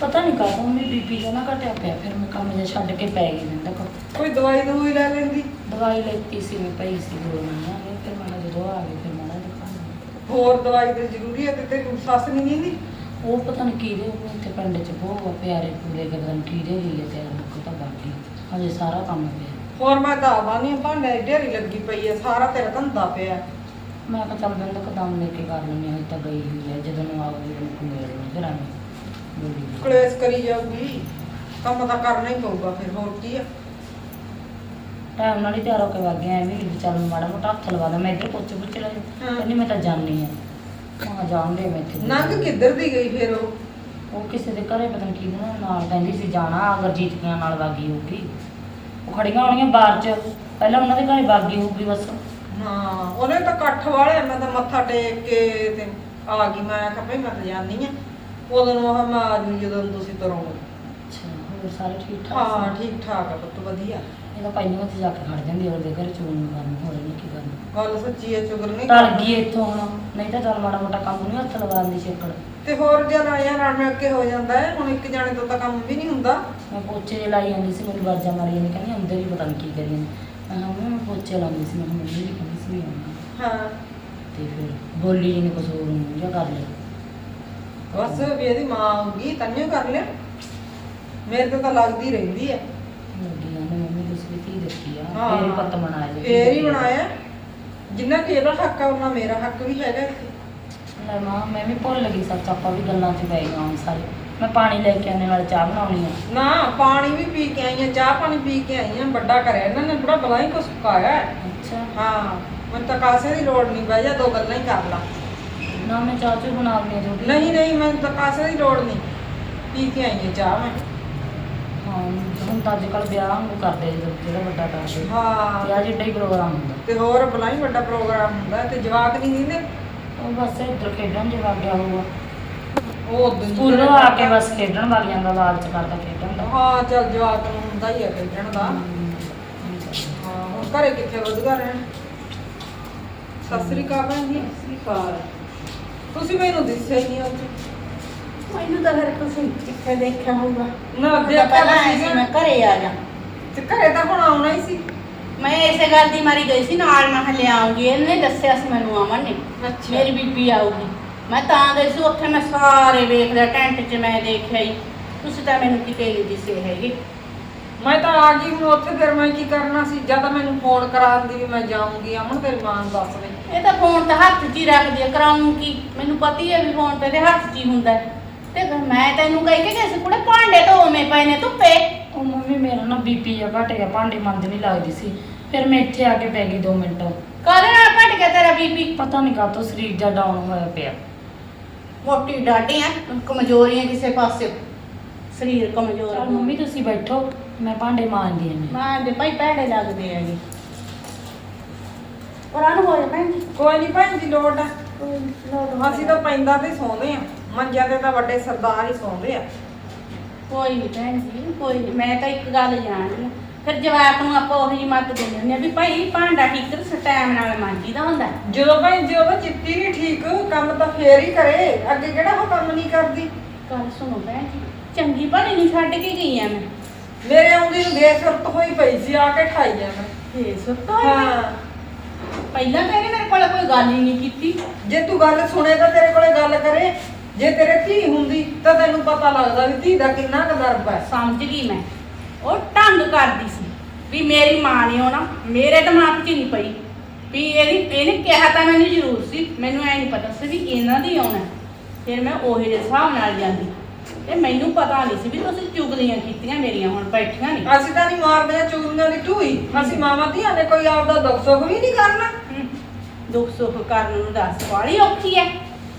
ਪਤਾ ਨਹੀਂ ਕਾਹਤੋਂ ਮੇਰੀ ਬੀਪੀ ਜਿਹਾ ਨਾ ਘਟਿਆ ਪਿਆ ਫਿਰ ਮੈਂ ਕੰਮ ਜਿਹਾ ਛੱਡ ਕੇ ਪੈ ਗਈ ਮੈਂ ਤਾਂ ਕੋਈ ਦਵਾਈ ਦਵਾਈ ਲੈ ਲੈਂਦੀ? ਦਵਾਈ ਲੈਤੀ ਸੀ ਮੈਂ ਪਈ ਸੀ ਦੋ ਮਹੀਨੇ ਦੀ, ਫਿਰ ਮੈਂ ਜਦੋਂ ਆ ਗਈ ਫਿਰ ਮਾੜਾ ਦਿਖਾਣਾ ਹੋਰ ਦਵਾਈ ਤੇ ਜ਼ਰੂਰੀ ਹੈ ਤੇ ਤੇਰੀ ਸੱਸ ਨਹੀਂ ਕਹਿੰਦੀ ਉਹ ਪਤਾ ਨਹੀਂ ਕਿਹਦੇ ਉਹ ਇੱਥੇ ਪਿੰਡ ਚ ਬਹੁਤ ਪਿਆਰੇ ਪੂਰੇ ਗਦਨ ਕਿਹਦੇ ਗਈ ਹੈ ਤੇ ਮੁੱਕ ਤਾਂ ਬਾਕੀ ਹਜੇ ਸਾਰਾ ਕੰਮ ਪਿਆ। ਹੋਰ ਮੈਂ ਤਾਂ ਆਵਾਂ ਭਾਂਡੇ ਦੀ ਢੇਰੀ ਲੱਗੀ ਪਈ ਹੈ ਸਾਰਾ ਤੇਰਾ ਧੰਦਾ ਪਿਆ। ਮੈਂ ਕਿਹਾ ਚੱਲ ਬੰਦ ਕਦਮ ਲੈ ਕੇ ਕਰ ਲੈਂਦੇ ਹਾਂ ਹਜੇ ਤਾਂ ਗਈ ਹੋਈ ਹੈ ਜਦੋਂ ਨੂੰ ਆਉਗੀ ਉਹਨੂੰ ਕੋਈ ਮਿਲ ਨਹੀਂ ਕਰਾਂਗੇ ਕਲੇਸ਼ ਕਰੀ ਜਾਊਗੀ ਕੰਮ ਤਾਂ ਕਰਨਾ ਹੀ ਪਊਗਾ ਫਿਰ ਹੋਰ ਕੀ ਆ? ਟਾਈਮ ਨਾਲ ਹੀ ਤਿਆਰ ਹੋ ਕੇ ਵਗ ਗਿਆ ਐਵੇਂ ਵੀ ਚੱਲ ਮਾੜਾ ਮੋਟਾ ਹੱਥ ਲਵਾ ਦਾਂ ਮੈਂ ਇੱਧਰ ਪੁੱਛ ਪੁੱਛ ਲੈ ਹਾਂ। ਕਹਿੰਦੀ ਮੈਂ ਤਾਂ ਜਾਣੀ ਆ ਮਾਂ ਜਾਣਦੇ ਮੈਂ ਇੱਥੇ। ਨੰਗ ਕਿੱਧਰ ਦੀ ਗਈ ਫਿਰ ਉਹ? ਉਹ ਕਿਸੇ ਦੇ ਘਰੇ ਪਤਾ ਨਹੀਂ ਕਿਹਦੇ ਨਾਲ ਨਾਲ ਕਹਿੰਦੀ ਸੀ ਜਾਣਾ ਅਗਰਜੀਤ ਦੀਆਂ ਨਾਲ ਵਾਗੀ ਹੋਊਗੀ। ਉਹ ਖੜੀਆਂ ਹੋਣੀਆਂ ਬਾਹਰ ਚ। ਪਹਿਲਾਂ ਉਹਨਾਂ ਦੇ ਘਰੇ ਵਾਗੀ ਹੋਊਗੀ ਬਸ। ਹਾਂ ਉਹਨੇ ਤਾਂ ਇਕੱਠ ਵਾਲੇ ਮੈਂ ਤਾਂ ਮੱਥਾ ਟੇਕ ਕੇ ਤੇ ਆ ਗਈ। ਮੈਂ ਕਿਹਾ ਭਈ ਮੈਂ ਤਾਂ ਜਾਣੀ ਆ। ਉਦੋਂ ਨੂੰ ਆਹ ਮੈਂ ਆ ਜੂ ਜਦੋਂ ਤੁਸੀਂ ਤੁਰੋਗੇ। ਅੱਛਾ ਹੋਰ ਸਾਰੇ ਠੀਕ ਠਾਕ ਹਾਂ ਸੀ? ਠੀਕ ਠਾਕ ਆ ਪੁੱਤ ਵਧੀਆ। ਇਹ ਤਾਂ ਪਹਿਲਾਂ ਉੱਥੇ ਜਾ ਕੇ ਖੜ ਜਾਂਦੀ ਆ ਉਹਦੇ ਘਰ ਚੂਨ ਕਰਨ ਹੋਰ ਨਹੀਂ ਕੀ ਕਰਨਾ। ਗੱਲ ਸੱਚੀ ਹੈ ਚੁਗਲ ਨਹੀਂ ਟਲ ਗਈ ਇੱਥੋਂ ਹੁਣ। ਨਹੀਂ ਤਾਂ ਚੱਲ ਮਾੜਾ ਮੋਟਾ ਕੰਮ ਨਹੀਂ ਹੱਥ ਲਗਾਉਂਦੀ ਛੇਕੜ ਤੇ ਹੋਰ ਜੇ ਲਾਇਆ ਰਣ ਮਿਲ ਕੇ ਹੋ ਜਾਂਦਾ ਹੈ ਹੁਣ ਇੱਕ ਜਾਣੇ ਤੋਂ ਤਾਂ ਕੰਮ ਵੀ ਨਹੀਂ ਹੁੰਦਾ। ਮੈਂ ਪੋਚੇ ਜਿਹੇ ਲਾਈ ਜਾਂਦੀ ਸੀ ਮੈਨੂੰ ਵਾਜਾਂ ਮਾਰੀ ਜਾਂਦੀ ਕਹਿੰਦੀ ਅੰਦਰ ਹੀ ਪਤਾ ਨਹੀਂ ਕੀ ਕਰੀ ਜਾਂਦੀ। ਮੈਂ ਕਿਹਾ ਮੰਮੀ ਮੈਂ ਪੋਚੇ ਲਾਉਂਦੀ ਸੀ ਮੈਂ ਕਿਹਾ ਮੰਮੀ ਵੀ ਕਹਿੰਦੀ ਸੀ ਵੀ ਆਉਣਾ। ਹਾਂ। ਤੇ ਫਿਰ ਬੋਲੀ ਜੀ ਨੇ ਹੋਰ ਨੂੰ ਜਾਂ ਕਰ ਲਿਆ। ਬਸ ਵੀ ਇਹਦੀ ਮਾਂ ਆਊਗੀ ਤੰਨਿਓ ਕਰ ਲਿਆ। ਮੇਰੇ ਤੇ ਤਾਂ ਲੱਗਦੀ ਰਹਿੰਦੀ ਹੈ। ਲੱਗੀ ਜਾਂਦੇ ਮੰਮੀ ਤੁਸੀਂ ਵੀ ਧੀ ਦਿੱਤੀ ਆ ਹਾਂ। ਫੇਰ ਹੀ ਪੱਤ ਜੀ। ਫੇਰ ਹੀ ਬਣਾਇਆ ਜਿੰਨਾ ਕਿ ਇਹਦਾ ਹੱਕ ਆ ਉਹਨਾਂ ਮੇਰਾ ਹੱਕ ਵੀ ਹੈਗਾ ਇੱਥੇ। ਲੈ ਮਾਂ ਮੈਂ ਵੀ ਭੁੱਲ ਗਈ ਸੱਚ ਆਪਾਂ ਵੀ ਗੱਲਾਂ 'ਚ ਪੈ ਗਏ ਹਾਂ ਸਾਰੇ। ਮੈਂ ਪਾਣੀ ਲੈ ਕੇ ਆਨੇ ਨਾਲ ਚਾਹ ਬਣਾਉਣੀ ਆ। ਨਾ ਪਾਣੀ ਵੀ ਪੀ ਕੇ ਆਈਆਂ ਚਾਹ ਪਾਣੀ ਪੀ ਕੇ ਆਈਆਂ ਵੱਡਾ ਕਰਿਆ। ਇਹਨਾਂ ਨੇ ਬੜਾ ਬਲਾ ਹੀ ਕੁਛ ਪਕਾਇਆ ਹੈ। ਅੱਛਾ। ਹਾਂ ਮੈਨੂੰ ਤਾਂ ਕਾਸੇ ਦੀ ਲੋੜ ਨਹੀਂ ਬਹਿ ਜਾ ਦੋ ਗੱਲਾਂ ਹੀ ਕਰ ਲਾ। ਨਾ ਮੈਂ ਚਾਹ ਚੂਹ ਬਣਾ ਦਿੰਦੀ ਆ ਤੁਹਾਡੀ ਨਹੀਂ ਨਹੀਂ ਮੈਨੂੰ ਤਾਂ ਕਾਸੇ ਦੀ ਲੋੜ ਨਹੀਂ। ਪੀ ਕੇ ਆਈਆਂ ਚਾਹ ਮੈਂ। ਹਾਂ ਹੁਣ ਤਾਂ ਅੱਜ ਕੱਲ ਵਿਆਹ ਨੂੰ ਕਰਦੇ ਆ ਜਦੋਂ ਜਿਹੜਾ ਵੱਡਾ ਕਰਦੇ ਹਾਂ। ਵਿਆਹ ਜਿੱਡਾ ਹੀ ਪ੍ਰੋਗਰਾਮ ਹੁੰਦਾ। ਤੇ ਹੋਰ ਬਲਾ ਹੀ ਵੱਡਾ ਪ੍ਰੋਗਰਾਮ ਹੁੰਦਾ ਤੇ ਜਵਾਕ ਨਹੀਂ ਦਿੰਦੇ ਉਹ ਬਸ ਇੱਧਰ ਖੇਡਣ ਜੇ ਵਗ ਗਿਆ ਹੋਊਗਾ ਉਹ ਉਦੋਂ ਹੀ ਸਕੂਲੋਂ ਆ ਕੇ ਬਸ ਖੇਡਣ ਵਗ ਜਾਂਦਾ ਲਾਲਚ ਕਰਦਾ ਖੇਡਣ ਦਾ। ਹਾਂ ਚੱਲ ਜਵਾਕ ਨੂੰ ਹੁੰਦਾ ਹੀ ਹੈ ਖੇਡਣ ਦਾ। ਹਾਂ। ਹੁਣ ਘਰੇ ਕਿੱਥੇ ਵਧਗਾ ਰਹਿਣ? ਸਤਿ ਸ੍ਰੀ ਅਕਾਲ ਭੈਣ ਜੀ। ਤੁਸੀਂ ਮੈਨੂੰ ਦਿਸਿਆ ਹੀ ਨਹੀਂ ਅੱਜ। ਮੈਨੂੰ ਤਾਂ ਫਿਰ ਤੁਸੀਂ ਕਿੱਥੇ ਦੇਖਿਆ ਹੋਊਗਾ। ਨਾ ਤਾਂ ਦੇਖਿਆ ਪਹਿਲਾਂ ਤਾਂ ਆਏ ਸੀ। ਮੈਂ ਘਰੇ ਆ ਜਾ। ਤੇ ਘਰੇ ਤਾਂ ਹੁਣ ਆਉਣਾ ਹੀ ਸੀ। ਮੈਂ ਇਸੇ ਗੱਲ ਦੀ ਮਾਰੀ ਗਈ ਸੀ ਨਾਲ ਮੈਂ ਕਿਹਾ ਲਿਆਉਂਗੀ। ਇਹਨੇ ਦੱਸਿਆ ਸੀ ਮੈਨੂੰ ਅਮਨ ਨੇ ਅੱਛਾ। ਮੇਰੀ ਬੀਬੀ ਆਊਗੀ। ਮੈਂ ਤਾਂ ਗਈ ਸੀ ਉੱਥੇ ਮੈਂ ਸਾਰੇ ਵੇਖ ਲਿਆ ਟੈਂਟ 'ਚ ਮੈਂ ਦੇਖਿਆ ਹੀ। ਤੁਸੀਂ ਤਾਂ ਮੈਨੂੰ ਕਿਤੇ ਨਹੀਂ ਦਿਸੇ ਹੈਗੇ। ਮੈਂ ਤਾਂ ਆ ਗਈ ਹੁਣ ਉੱਥੇ ਫਿਰ ਮੈਂ ਕੀ ਕਰਨਾ ਸੀ? ਜਦ ਮੈਨੂੰ ਫੋਨ ਕਰਾਉਂਦੀ ਵੀ ਮੈਂ ਜਾਊਂਗੀ ਅਮਨ ਤੇਰੀ ਮਾਂ ਨੂੰ ਦੱਸ ਦੇ। ਇਹ ਤਾਂ ਫੋਨ ਤਾਂ ਹੱਥ 'ਚ ਹੀ ਰੱਖਦੀ ਆ ਕਰਾਉਂ ਕੀ? ਮੈਨੂੰ ਪਤਾ ਹੀ ਹੈ ਵੀ ਫੋਨ ਤੇ ਇਹਦੇ ਹੱਥ 'ਚ ਹੀ ਹੁੰਦਾ ਹੈ। ਤੇ ਮੈਂ ਤੈਨੂੰ ਕਹਿ ਕੇ ਗਈ ਸੀ ਕੁੜੇ ਭਾਂਡੇ ਢੋਵੇਂ ਪਏ ਨੇ ਧੁੱਪੇ। ਉਹ ਮੰਮੀ ਮੇਰਾ ਨਾ ਬੀਪੀ ਜਿਹਾ ਘਟ ਗਿਆ ਭਾਂਡੇ ਮੰਦ ਨਹੀਂ ਲੱਗਦੀ ਸੀ। ਫਿਰ ਮੈਂ ਇੱਥੇ ਆ ਕੇ ਪੈ ਗਈ 2 ਮਿੰਟ। ਕਾਹਦੇ ਨਾਲ ਘਟ ਗਿਆ ਤੇਰਾ ਬੀਪੀ ਪਤਾ ਨਹੀਂ ਕਾਹਤੋਂ ਸਰੀਰ ਜਿਹਾ ਡਾਊਨ ਹੋਇਆ ਪਿਆ। ਮੋਟੀ ਡਾਢੀ ਆ ਕਮਜ਼ੋਰੀਆਂ ਕਿਸੇ ਪਾਸੇ। ਸਰੀਰ ਕਮਜ਼ੋਰ ਚਲ ਮੰਮੀ ਤੁਸੀਂ ਬੈਠੋ ਮੈਂ ਭਾਂਡੇ ਮਾਂਜਦੀ ਹਾਂ ਮਾਂ ਦੇ ਭਾਈ ਭੈੜੇ ਲੱਗਦੇ ਆ ਜੀ ਪੁਰਾਣ ਹੋ ਜਾ ਭੈਣ ਜੀ। ਕੋਈ ਨਹੀਂ ਭੈਣ ਦੀ ਲੋੜ ਆ। ਅਸੀਂ ਅਸੀਂ ਤਾਂ ਪੈਂਦਾ ਤੇ ਸੌਂਦੇ ਆ। ਮੰਜਿਆਂ ਤੇ ਤਾਂ ਵੱਡੇ ਸਰਦਾਰ ਹੀ ਸੌਂਦੇ ਆ। ਕੋਈ ਨਹੀਂ ਭੈਣ ਜੀ ਕੋਈ ਨਹੀਂ ਮੈਂ ਤਾਂ ਇੱਕ ਗੱਲ ਜਾਣਦੀ ਹਾਂ ਫਿਰ ਜਵਾਕ ਨੂੰ ਆਪਾਂ ਉਹੀ ਮੱਤ ਦਿੰਦੇ ਹੁੰਦੇ ਆ ਵੀ ਭਾਈ ਭਾਂਡਾ ਠੀਕ ਕਰ ਟਾਈਮ ਨਾਲ ਮਾਂਜੀਦਾ ਹੁੰਦਾ। ਜਦੋਂ ਭੈਣ ਜੀ ਉਹਦਾ ਚਿੱਤੀ ਨਹੀਂ ਠੀਕ ਕੰਮ ਤਾਂ ਫੇਰ ਹੀ ਕਰੇ। ਅੱਗੇ ਕਿਹੜਾ ਉਹ ਕੰਮ ਨਹੀਂ ਕਰਦੀ? ਗੱਲ ਸੁਣੋ ਭੈਣ ਜੀ ਚੰਗੀ ਭਲੀ ਨਹੀਂ ਛੱਡ ਕੇ ਗਈ ਆ ਮੈਂ। ਮੇਰੇ ਆਉਂਦੀ ਨੂੰ ਬੇਸੁਰਤ ਹੋਈ ਪਈ ਸੀ ਆ ਕੇ ਠਾਈ ਆ ਮੈਂ। ਫੇਰ ਸੁੱਤੋ ਹਾਂ। ਪਹਿਲਾਂ ਤਾਂ ਇਹਨੇ ਮੇਰੇ ਕੋਲ ਕੋਈ ਗੱਲ ਹੀ ਨਹੀਂ ਕੀਤੀ। ਜੇ ਤੂੰ ਗੱਲ ਸੁਣੇ ਤਾਂ ਤੇਰੇ ਕੋਲੇ ਗੱਲ ਕਰੇ। ਜੇ ਤੇਰੇ ਧੀ ਹੁੰਦੀ ਤਾਂ ਤੈਨੂੰ ਪਤਾ ਲੱਗਦਾ ਵੀ ਧੀ ਦਾ ਕਿੰਨਾ ਕੁ ਦਰਬ ਹੈ। ਸਮਝ ਗਈ ਮੈਂ। ਉਹ ਢੰਗ ਕਰਦੀ ਸੀ ਵੀ ਮੇਰੀ ਮਾਂ ਨੇ ਆਉਣਾ ਮੇਰੇ ਦਿਮਾਗ 'ਚ ਨਹੀਂ ਪਈ। ਵੀ ਇਹਦੀ ਇਹਨੇ ਕਿਹਾ ਤਾਂ ਮੈਨੂੰ ਜ਼ਰੂਰ ਸੀ ਮੈਨੂੰ ਐ ਨਹੀਂ ਪਤਾ ਸੀ ਵੀ ਇਹਨਾਂ ਦੀ ਆਉਣਾ। ਫਿਰ ਮੈਂ ਉਹੇ ਦੇ ਹਿਸਾਬ ਨਾਲ ਜਾਂਦੀ। ਤੇ ਮੈਨੂੰ ਪਤਾ ਨਹੀਂ ਸੀ ਵੀ ਤੁਸੀਂ ਚੁਗਲੀਆਂ ਕੀਤੀਆਂ ਮੇਰੀਆਂ ਹੁਣ ਬੈਠੀਆਂ ਨਹੀਂ ਅਸੀਂ ਤਾਂ ਨਹੀਂ ਮਾਰਦੇ ਚੁਗਲੀਆਂ ਦੀ ਢੂਈ ਅਸੀਂ ਮਾਵਾਂ ਧੀਆਂ ਨੇ ਕੋਈ ਆਪਦਾ ਦੁੱਖ ਸੁੱਖ ਵੀ ਨਹੀਂ ਕਰਨਾ। ਦੁੱਖ ਸੁੱਖ ਕਰਨ ਨੂੰ ਦੱਸ ਵਾਲੀ ਔਖੀ ਐ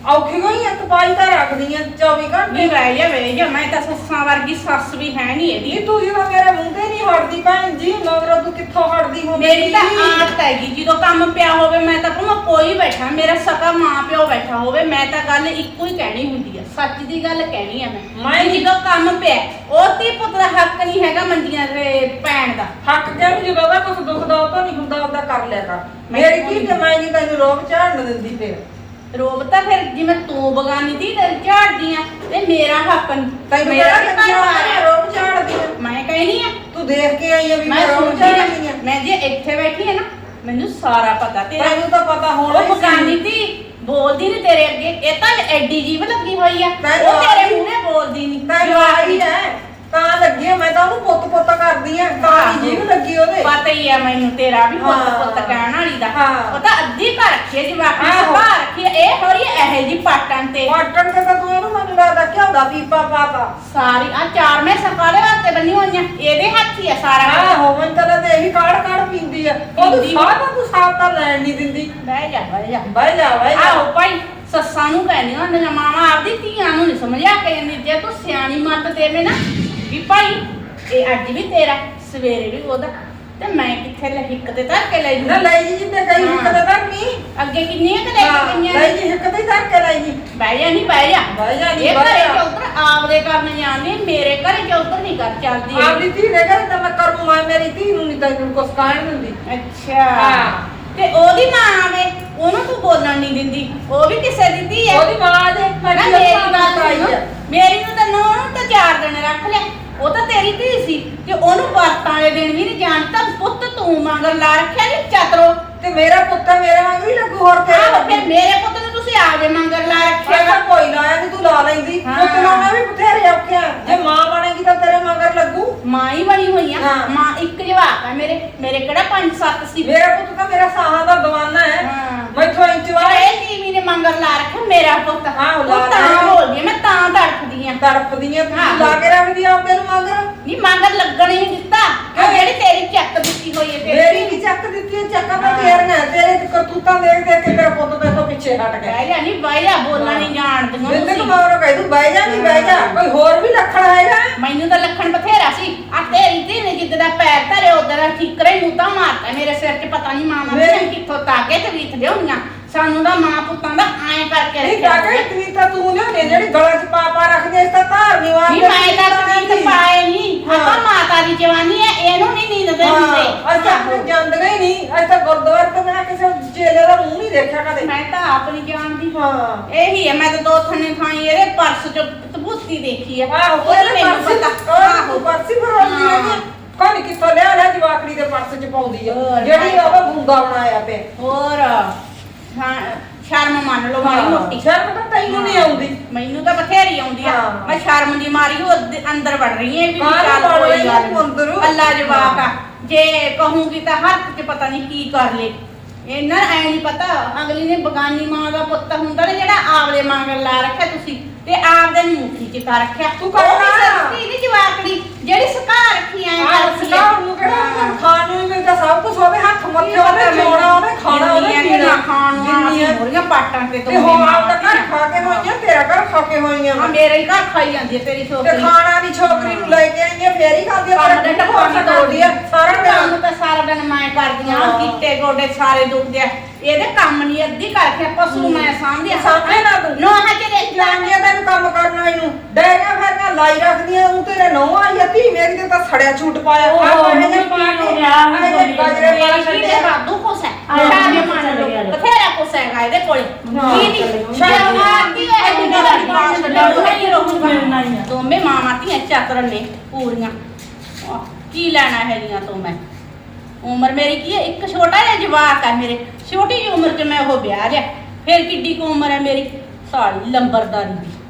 ਔਖੀ ਹੋਈ ਇੱਕ ਪਾਈ ਤਾਂ ਰੱਖਦੀਆਂ 24 ਘੰਟੇ। ਵੀ ਰਹਿ ਜਾ ਵੇ ਜਾ ਮੈਂ ਤਾਂ ਸੱਸਾਂ ਵਰਗੀ ਸੱਸ ਵੀ ਹੈ ਨਹੀਂ ਇਹਦੀ। ਇਹ ਤੂੰ ਜਦੋਂ ਮੇਰੇ ਮੂੰਹ ਤੇ ਨਹੀਂ ਹਟਦੀ ਭੈਣ ਜੀ। ਮਗਰੋਂ ਤੂੰ ਕਿੱਥੋਂ ਹਟਦੀ ਹੋ ਮੇਰੀ ਤਾਂ ਆਦਤ ਹੈਗੀ ਜਦੋਂ ਕੰਮ ਪਿਆ ਹੋਵੇ ਮੈਂ ਤਾਂ ਭਾਵੇਂ ਕੋਈ ਬੈਠਾ ਮੇਰਾ ਸਕਾ ਮਾਂ ਪਿਓ ਬੈਠਾ ਹੋਵੇ ਮੈਂ ਤਾਂ ਗੱਲ ਇੱਕੋ ਹੀ ਕਹਿਣੀ ਹੁੰਦੀ ਆ। ਸੱਚ ਦੀ ਗੱਲ ਕਹਿਣੀ ਆ ਮੈਂ। ਮੈਂ ਜਦੋਂ ਕੰਮ ਪਿਆ ਉਹ ਤੀ ਪੁੱਤ ਦਾ ਹੱਕ ਨਹੀਂ ਹੈਗਾ ਮੰਡੀਆਂ ਦੇ ਪੈਣ ਦਾ। ਹੱਕ ਕਹਿ ਜਦੋਂ ਉਹਦਾ ਕੁਝ ਦੁਖਦਾ ਉਹ ਤਾਂ ਨਹੀਂ ਹੁੰਦਾ ਉਹਦਾ ਕਰ ਲਿਆ ਕਰ। ਮੇਰੀ ਕੀ ਤੇ ਮੈਂ ਨਹੀਂ ਤੈਨੂੰ ਰੋਕ ਝਾੜਨ ਦਿੰਦੀ ਫਿਰ। ਰੋਬ ਤਾਂ ਫਿਰ ਜਿਵੇਂ ਤੂੰ ਬਗਾਨੀ ਦੀ ਤੇ ਝਾੜਦੀ ਆ ਤੇ ਮੇਰਾ ਹੱਕ ਨੀ। ਤੈਨੂੰ ਮੇਰਾ ਕਿਹੜਾ ਵੀ ਘਰ ਆ। ਰੋਕ ਝਾੜਦੀ ਆ? ਮੈਂ ਕਹਿਣੀ ਆ ਤੂੰ ਦੇਖ ਕੇ ਆਈ ਆ ਵੀ ਮੈਂ ਮੈਂ ਰੋਕ ਸੁਣਦੀ ਝਾੜਦੀ ਆ। ਆ ਮੈਂ ਜੇ ਇੱਥੇ ਬੈਠੀ ਆ ਨਾ ਮੈਨੂੰ ਸਾਰਾ ਪਤਾ ਤੇਰਾ। ਤੈਨੂੰ ਤਾਂ ਪਤਾ ਹੋਣਾ ਉਹ ਹੀ ਬਗਾਨੀ ਦੀ ਬੋਲਦੀ ਨਹੀਂ ਤੇਰੇ ਅੱਗੇ ਇਹ ਤਾਂ ਐਡੀ ਜੀਵ ਲੱਗੀ ਹੋਈ ਆ। ਤੈਨੂੰ ਉਹ ਤੇਰੇ ਮੂਹਰੇ ਬੋਲਦੀ ਨਹੀਂ ਤੈਨੂੰ ਆਈ ਹੈ। ਤਾਂ ਲੱਗੀ ਆ, ਮੈਂ ਤਾਂ ਉਹਨੂੰ ਪੁੱਤ ਪੁੱਤ ਕਰਦੀ ਆ। ਹੀ ਜੀਵ ਲੱਗੀ ਉਹਦੇ ਪਤਾ ਹੀ ਆ ਮੈਨੂੰ ਤੇਰਾ ਵੀ ਪੁੱਤ ਹਾਂ। ਪੁੱਤ ਕਹਿਣ ਵਾਲੀ ਦਾ ਹਾਂ। ਉਹ ਤਾਂ ਅੱਧੀ ਘਰ ਰੱਖੀ ਜਵਾਕੀ ਆਹੋ। ਸੁਭਾ ਰੱਖੀ ਆ, ਇਹ ਹੋਰੀ ਇਹ ਜੀ ਪਾਟਣ ਤੇ ਪਾਟਣ ਤੇ ਤਾਂ ਤੂੰ ਇਹਨੂੰ ਮੈਨੂੰ ਲੱਗਦਾ ਘਿਓ ਦਾ ਪੀਪਾ ਪਾਤਾ ਸਾਰੀ ਆ ਚਾਰ ਮੈਂ ਸਕਾਲੇ ਵਾਸਤੇ ਬੰਨੀ ਹੋਈਆਂ ਇਹਦੇ ਹੱਥ ਹੀ ਆ ਸਾਰਾ ਕੁਝ। ਆਹੋ ਮੈਂ ਤਾਂ ਤੇ ਇਹੀ ਕਾੜ ਕਾੜ ਪੀਂਦੀ ਆ ਉਹ ਪੀਂਦੀ। ਸਾਹ ਤਾਂ ਤੂੰ ਸਾਹ ਤਾਂ ਲੈਣ ਨਹੀਂ ਦਿੰਦੀ ਬਹਿ ਜਾ ਬਹਿ ਜਾ ਬਹਿ ਜਾ ਬਹਿ ਜਾ ਆਹੋ ਭਾਈ ਸੱਸਾਂ ਨੂੰ ਕਹਿੰਦੀਆਂ ਹੁੰਦੀਆਂ ਮਾਵਾਂ ਆਪਦੀ ਧੀਆਂ ਨੂੰ ਨਹੀਂ ਸਮਝਿਆ ਕੇ ਜਾਂਦੀ ਜੇ ਤੂੰ ਸਿਆਣੀ ਮੱਤ ਦੇਵੇਂ ਨਾ ਵੀ ਭਾਈ ਇਹ ਅੱਜ ਵੀ ਤੇਰਾ ਸਵੇਰੇ ਵੀ ਉਹਦਾ। ਤੇ ਮੈਂ ਕਿੱਥੇ ਲੈ ਹਿੱਕ ਤੇ ਧਰ ਕੇ ਲੈ ਨਾ ਜੂ ਲੈ ਜੀ ਜਿੱਤੇ ਹਾਂ। ਹਿੱਕ ਤੇ ਧਰਨੀ ਅੱਗੇ ਕਿੰਨੀਆਂ ਕਿ ਲੈ ਕੇ ਹਾਂ, ਗਈਆਂ ਲੈ ਜੀ ਹਿੱਕ ਤੇ ਧਰ ਕੇ ਲੈ ਜੀ। ਬਹਿ ਜਾ ਨਹੀਂ ਬਹਿ ਜਾ। ਬਹਿ ਜਾ ਨੀ, ਇਹ ਬਹਿ ਘਰੇ ਜਾ। ਚੌਧਰ ਆਪਦੇ ਕਰਨ ਜਾਂਦੇ ਮੇਰੇ ਘਰੇ ਚੌਧਰ ਨਹੀਂ ਕਰ ਚੱਲਦੀ ਹੈਗੀ। ਆਪਦੀ ਧੀ ਦੇ ਘਰ ਤਾਂ ਮੈਂ ਕਰੂੰ ਮੈਂ ਮੇਰੀ ਧੀ ਨੂੰ ਨਹੀਂ ਤੈਨੂੰ ਕੁਛ ਕਹਿਣ ਦਿੰਦੀ। ਅੱਛਾ। ਹਾਂ। ਤੇ ਉਹਦੀ ਮਾਂ ਆਵੇ ਉਹਨੂੰ ਤੂੰ ਬੋਲਣ ਨਹੀਂ ਦਿੰਦੀ। ਉਹ ਵੀ ਕਿਸੇ ਦੀ ਧੀ ਹੈ। ਉਹਦੀ ਮਾਂ ਨਾ ਕੀ ਮੇਰੀ ਗੱਲ ਸੁਣ। ਨੂੰ ਤਾਂ ਨੂੰਹ ਨੂੰ ਤਾਂ ਚਾਰ ਦਿਨ ਰੱਖ ਲਿਆ। ਉਹ ਤਾਂ ਤੇਰੀ ਧੀ ਸੀ ਤੇ ਉਹਨੂੰ ਵਰਤਾਂ ਵਾਲੇ ਦਿਨ ਵੀ ਨਹੀਂ ਜਾਣਦਾ ਪੁੱਤ ਤੂੰ ਮੰਗਰ ਲਾ ਰੱਖਿਆ ਨਹੀਂ ਚਤਰੋ? ਤੇ ਮੇਰਾ ਪੁੱਤ ਮੇਰੇ ਵਾਂਗ ਹੀ ਲੱਗੂ ਹੋਰ ਤੇਰੇ ਆਹੋ ਫਿਰ ਮੇਰੇ ਪੁੱਤ ਨੂੰ ਤੁਸੀਂ ਆਪਦੇ ਮੰਗਰ ਲਾ ਰੱਖਿਆ ਕਿਹਾ ਕੋਈ ਨਾ ਆਇਆ ਤੂੰ ਲਾ ਲੈਂਦੀ। ਹਾਂ। ਪੁੱਤ ਲਾਉਣਾ ਵੀ ਬਥੇਰੇ ਔਖੇ ਆ। ਜੇ ਮਾਂ ਬਣੇਗੀ ਤਾਂ ਤੇਰੇ ਮਗਰ ਲੱਗੂ। ਮਾਂ ਹੀ ਬਣੀ ਹੋਈ ਆ। ਹਾਂ। ਮਾਂ ਇੱਕ ਜਵਾਕ ਆ ਮੇਰੇ। ਮੇਰੇ ਕਿਹੜਾ ਪੰਜ ਸੱਤ ਸੀ? ਮੇਰਾ ਪੁੱਤ ਤਾਂ ਮੇਰਾ ਸਾਹਾਂ ਦਾ ਦਵਾਨਾ ਹੈ। ਹਾਂ। ਮੈਥੋਂ ਇੰਚ ਵਾ ਇਹ ਟੀਵੀ ਨੇ ਮੰਗਰ ਲਾ ਰੱਖਿਆ ਮੇਰਾ ਪੁੱਤ। ਆਹੋ, ਲਾ ਉਹ ਤਾਂ। ਬੋਲਦੀ ਆ, ਮੈਂ ਤਾਂ ਤੜਫਦੀ ਆ। ਤੜਪਦੀਆਂ ਤੂੰ ਹਾਂ। ਲਾ ਕੇ ਰੱਖਦੀ ਆ ਆਪਦੇ ਨੂੰ ਮਗਰ? ਨਹੀਂ ਮੰਗਰ ਲੱਗਣ ਹੀ ਨਹੀਂ ਦਿੱਤਾ? ਆਹ ਜਿਹੜੀ ਤੇਰੀ ਚੱਕ ਦਿੱਤੀ ਹੋਈ ਹੈ ਤੇਰੀ ਮੇਰੀ ਵੀ ਚੱਕ ਦਿੱਤੀ ਹੈ, ਚੱਕਾਂ ਤਾਂ ਤੇਰੀਆਂ ਤੇਰੇ ਤੇ ਕਰਤੂਤਾਂ ਦੇਖ ਦੇਖ ਕੇ ਮੇਰਾ ਪੁੱਤ ਤੇਥੋਂ ਪਿੱਛੇ ਹਟ ਗਿਆ। ਬਹਿ ਜਾ ਨਹੀਂ ਬਹਿ ਜਾ ਬੋਲਣਾ ਨਹੀਂ ਜਾਣਦੀਆਂ ਬਿੰਦਕ ਤੁਸੀਂ। ਮਾਰੋ ਕਹਿ ਦੂੰ ਬਹਿ ਜਾ ਨਹੀਂ ਬਹਿ ਜਾ। ਕੋਈ ਹੋਰ ਵੀ ਲੱਖਣ ਆਏਗਾ? ਮੈਨੂੰ ਤਾਂ ਲੱਖਣ ਬਥੇਰਾ ਸੀ। ਆ ਤੇਰੀ ਧੀ ਨੇ ਜਿੱਦ ਦਾ ਪੈਰ ਧਰੇ ਉਧਰ ਠੀਕਰੇ ਨੂੰ ਤਾਂ ਮਾਰਤਾ ਮੇਰੇ ਸਿਰ 'ਚ ਪਤਾ ਨਹੀਂ ਮਾਂ ਮੇਰੀ- ਨੇ ਕਿੱਥੋਂ ਤਾਗੇ ਤੇ ਵਿਥਦੇ ਹੋਣੀਆਂ ਸਾਨੂੰ ਤਾਂ ਮਾਂ ਪੁੱਤਾਂ ਦਾ ਐਂ ਕਰਕੇ ਨਹੀਂ ਰੱਖਿਆ ਕਾਕੇ। ਇਤਨੀ ਤਾਂ ਤੂੰ ਲਿਆਉਣੀ ਜਿਹੜੀ ਗਲਾਂ 'ਚ ਪਾ ਪਾ ਰੱਖਦੇ ਇਸ ਤਾਂ ਧਾਰ ਨਹੀਂ ਵਾਰ ਨਹੀਂ ਮੈਂ ਤਾਂ ਤਵੀਤ ਪਾਏ ਨਹੀਂ ਹਾਂ। ਆਪਾਂ ਮਾਤਾ ਦੀ ਜਵਾਨੀ ਹੈ ਇਹਨੂੰ ਨਹੀਂ ਨੀਂਦ ਦੇ ਹੁੰਦੇ। ਤੱਕ ਮੈਂ ਜਾਂਦੀਆਂ ਹੀ ਨਹੀਂ ਤੱਕ ਗੁਰਦੁਆਰੇ ਤੋਂ ਬਿਨਾਂ ਕਿਸੇ ਚੇਲੇ ਦਾ ਮੂੰਹ ਨਹੀਂ ਦੇਖਿਆ ਕਦੇ। ਮੈਂ ਤਾਂ ਆਪ ਨਹੀਂ ਜਾਣਦੀ ਹਾਂ। ਇਹੀ ਹੈ ਮੈਂ ਤਾਂ ਦੋ ਥੰਨੇ ਥਾਈ ਇਹਦੇ ਪਰਸ 'ਚ ਤਬੂਤੀ ਦੇਖੀ ਹੈ ਆਹੋ ਉਹ ਉਹਦੇ ਮੈਨੂੰ ਪਰਸ ਪਤਾ। ਆਹੋ ਪਰਸੀ ਹਾਂ। ਹੈ। ਕੋਣ ਕਿੱਥੋਂ ਲਿਆ ਲਿਆ ਜਵਾਕੜੀ ਦੇ ਪਰਸ 'ਚ ਪਾਉਂਦੀ ਹੋਰ, ਜਿਹੜੀ ਹਾਂ। ਉਹ ਬੁੰਦਾ ਬਣਾਇਆ ਪਿਆ ਹੋਰ। ਹਾਂ ਸ਼ਰਮ ਮੰਨ ਲਓ ਮਾੜੀ ਮੋਟੀ। ਸ਼ਰਮ ਤਾਂ ਤੈਨੂੰ ਨਹੀਂ ਆਉਂਦੀ। ਮੈਨੂੰ ਤਾਂ ਬਥੇਰੀ ਆਉਂਦੀ ਆ। ਹਾਂ। ਮੈਂ ਸ਼ਰਮ ਦੀ ਮਾਰੀ ਉਹ ਅੱਧ- ਅੰਦਰ ਵੜ ਰਹੀ ਐ ਵੀ ਕਾਹਨੂੰ ਚੱਲ ਵੜ ਕੋਈ ਰਹੀ ਗੱਲ ਤੂੰ ਅੰਦਰ? ਨੀ। ਅੱਲਾ ਜਵਾਕ ਆ। ਜੇ ਕਹੂੰਗੀ ਤਾਂ ਹੱਥ 'ਚ ਪਤਾ ਨਹੀਂ ਕੀ ਕਰ ਲੇ। ਇਹਨਾਂ ਐ ਨਹੀਂ ਪਤਾ ਅਗਲੀ ਨੇ ਬਗਾਨੀ ਮਾਂ ਦਾ ਪੁੱਤ ਹੁੰਦਾ ਨਾ ਜਿਹੜਾ ਆਪਦੇ ਮੰਗਰ ਲਾ ਰੱਖਿਆ ਤੁਸੀਂ ਤੇ ਆਪਦੇ ਨੂੰ ਮੁੱਠੀ 'ਚ ਕਰ ਰੱਖਿਆ। ਤੂੰ ਕਰ ਨਾ। ਨਹੀਂ ਜਵਾਕੜੀ ਜਿਹੜੀ ਸਕਾ ਰੱਖੀ ਐ ਆਹ ਸਰਕਾਰ ਨੂੰ ਕਿਹੜਾ ਖਾਣ ਨੂੰ ਹੀ ਮਿਲਦਾ ਸਭ ਕੁਝ ਹੋਵੇ ਹੱਥ ਮੱਥੇ ਹੋਵੇ ਪੀਣਾ ਖਾਣ ਨੂੰ ਜਿੰਨੀਆਂ- ਆ ਹੋਰੀਆਂ ਪਾਟਾਂ ਤੇ ਤੇ ਹੋ ਆਪਦਾ ਘਰ ਖਾ ਕੇ ਹੋਈਆਂ ਤੇਰਾ ਘਰ ਖਾ ਕੇ ਹੋਈਆਂ ਆ ਮੇਰੇ ਹੀ ਘਰ ਖਾਈ ਜਾਂਦੀ ਹੈ ਤੇਰੀ ਤੇ ਛੋਕਰੀ ਖਾਣਾ ਵੀ ਛੋਕਰੀ ਨੂੰ ਲੈ ਕੇ ਆਈਆਂ ਫੇਰ ਹੀ ਖਾਂਦੀ ਆ ਕੰਮ ਦੇ ਟੱਪਾਂ ਤੋੜਦੀ ਆ ਸਾਰਾ ਕੰਮ ਤਾਂ ਸਾਰਾ ਦਿਨ ਮੈਂ ਕਰਦੀਆਂ ਹਾਂ। ਕੀਤੇ ਗੋਡੇ ਸਾਰੇ ਦੁਖਦੇ ਆ। ਇਹਦੇ ਕੰਮ ਨਹੀਂ ਅੱਧੀ ਕਰਕੇ ਪਸ਼ੂ ਮੈਂ ਸਾਂਭਦੀ ਆ। ਸਾਂਭੇ ਨਾ ਤੂੰ। ਨੋਹਾਂ ਚ ਦੇਖ ਲਾਂਦੀਆਂ ਤੈਨੂੰ ਕੰਮ ਕਰਨਾ ਇਹਨੂੰ ਡੈਗਾ ਫੇਰੀਆਂ ਲਾਈ ਰੱਖਦੀਆਂ ਉਹ ਤੇਰੇ ਨੌ ਆਈ ਆ ਧੀ ਮੇਰੀ ਤੇ ਤਾਂ ਸੜਿਆ ਛੂਟ ਪਾਇਆ। ਉਹ ਇਹਨੇ ਮੰਮੀ ਪਾ ਕੀ ਕੇ ਹੋ ਗਿਆ? ਆਹ ਇਹਨੇ ਗਾਜਰੇ ਪਾ ਛੱਡੇ ਤੇ ਵਾਧੂ ਕੁਛ ਹੈ। ਆਹ ਲੋ। ਬਥੇਰਾ ਕੁਛ ਹੈਗਾ ਇਹਦੇ ਕੋਲੇ। ਕੀ ਨਹੀਂ। ਸ਼ਰਮ ਆਉਂਦੀ ਹੈ ਇਹ ਜਿਹੜਾ ਹੀ ਬਾਤ ਆ। ਹੀ ਰਹੂਗਾ ਮਿਲਣਾ ਹੀ ਆ। ਦੋਵੇਂ ਮਾਵਾਂ ਧੀਆਂ ਚਾਤਰਨ ਨੇ ਪੂਰੀਆਂ। ਕੀ ਲੈਣਾ ਹੈ ਲੀਆਂ ਤੋਂ ਮੈਂ? ਉਮਰ ਮੇਰੀ ਕੀ ਹੈ? ਇੱਕ ਛੋਟਾ ਜਿਹਾ ਜਵਾਕ ਹੈ ਮੇਰੇ। ਛੋਟੀ ਜਿਹੀ ਉਮਰ 'ਚ ਮੈਂ ਉਹ ਵਿਆਹ ਲਿਆ। ਫਿਰ ਕਿੱਡੀ ਕੁ ਉਮਰ ਹੈ ਮੇਰੀ? ਸਾਲੀ ਲੰਬਰਦਾਰੀ ਦੀ।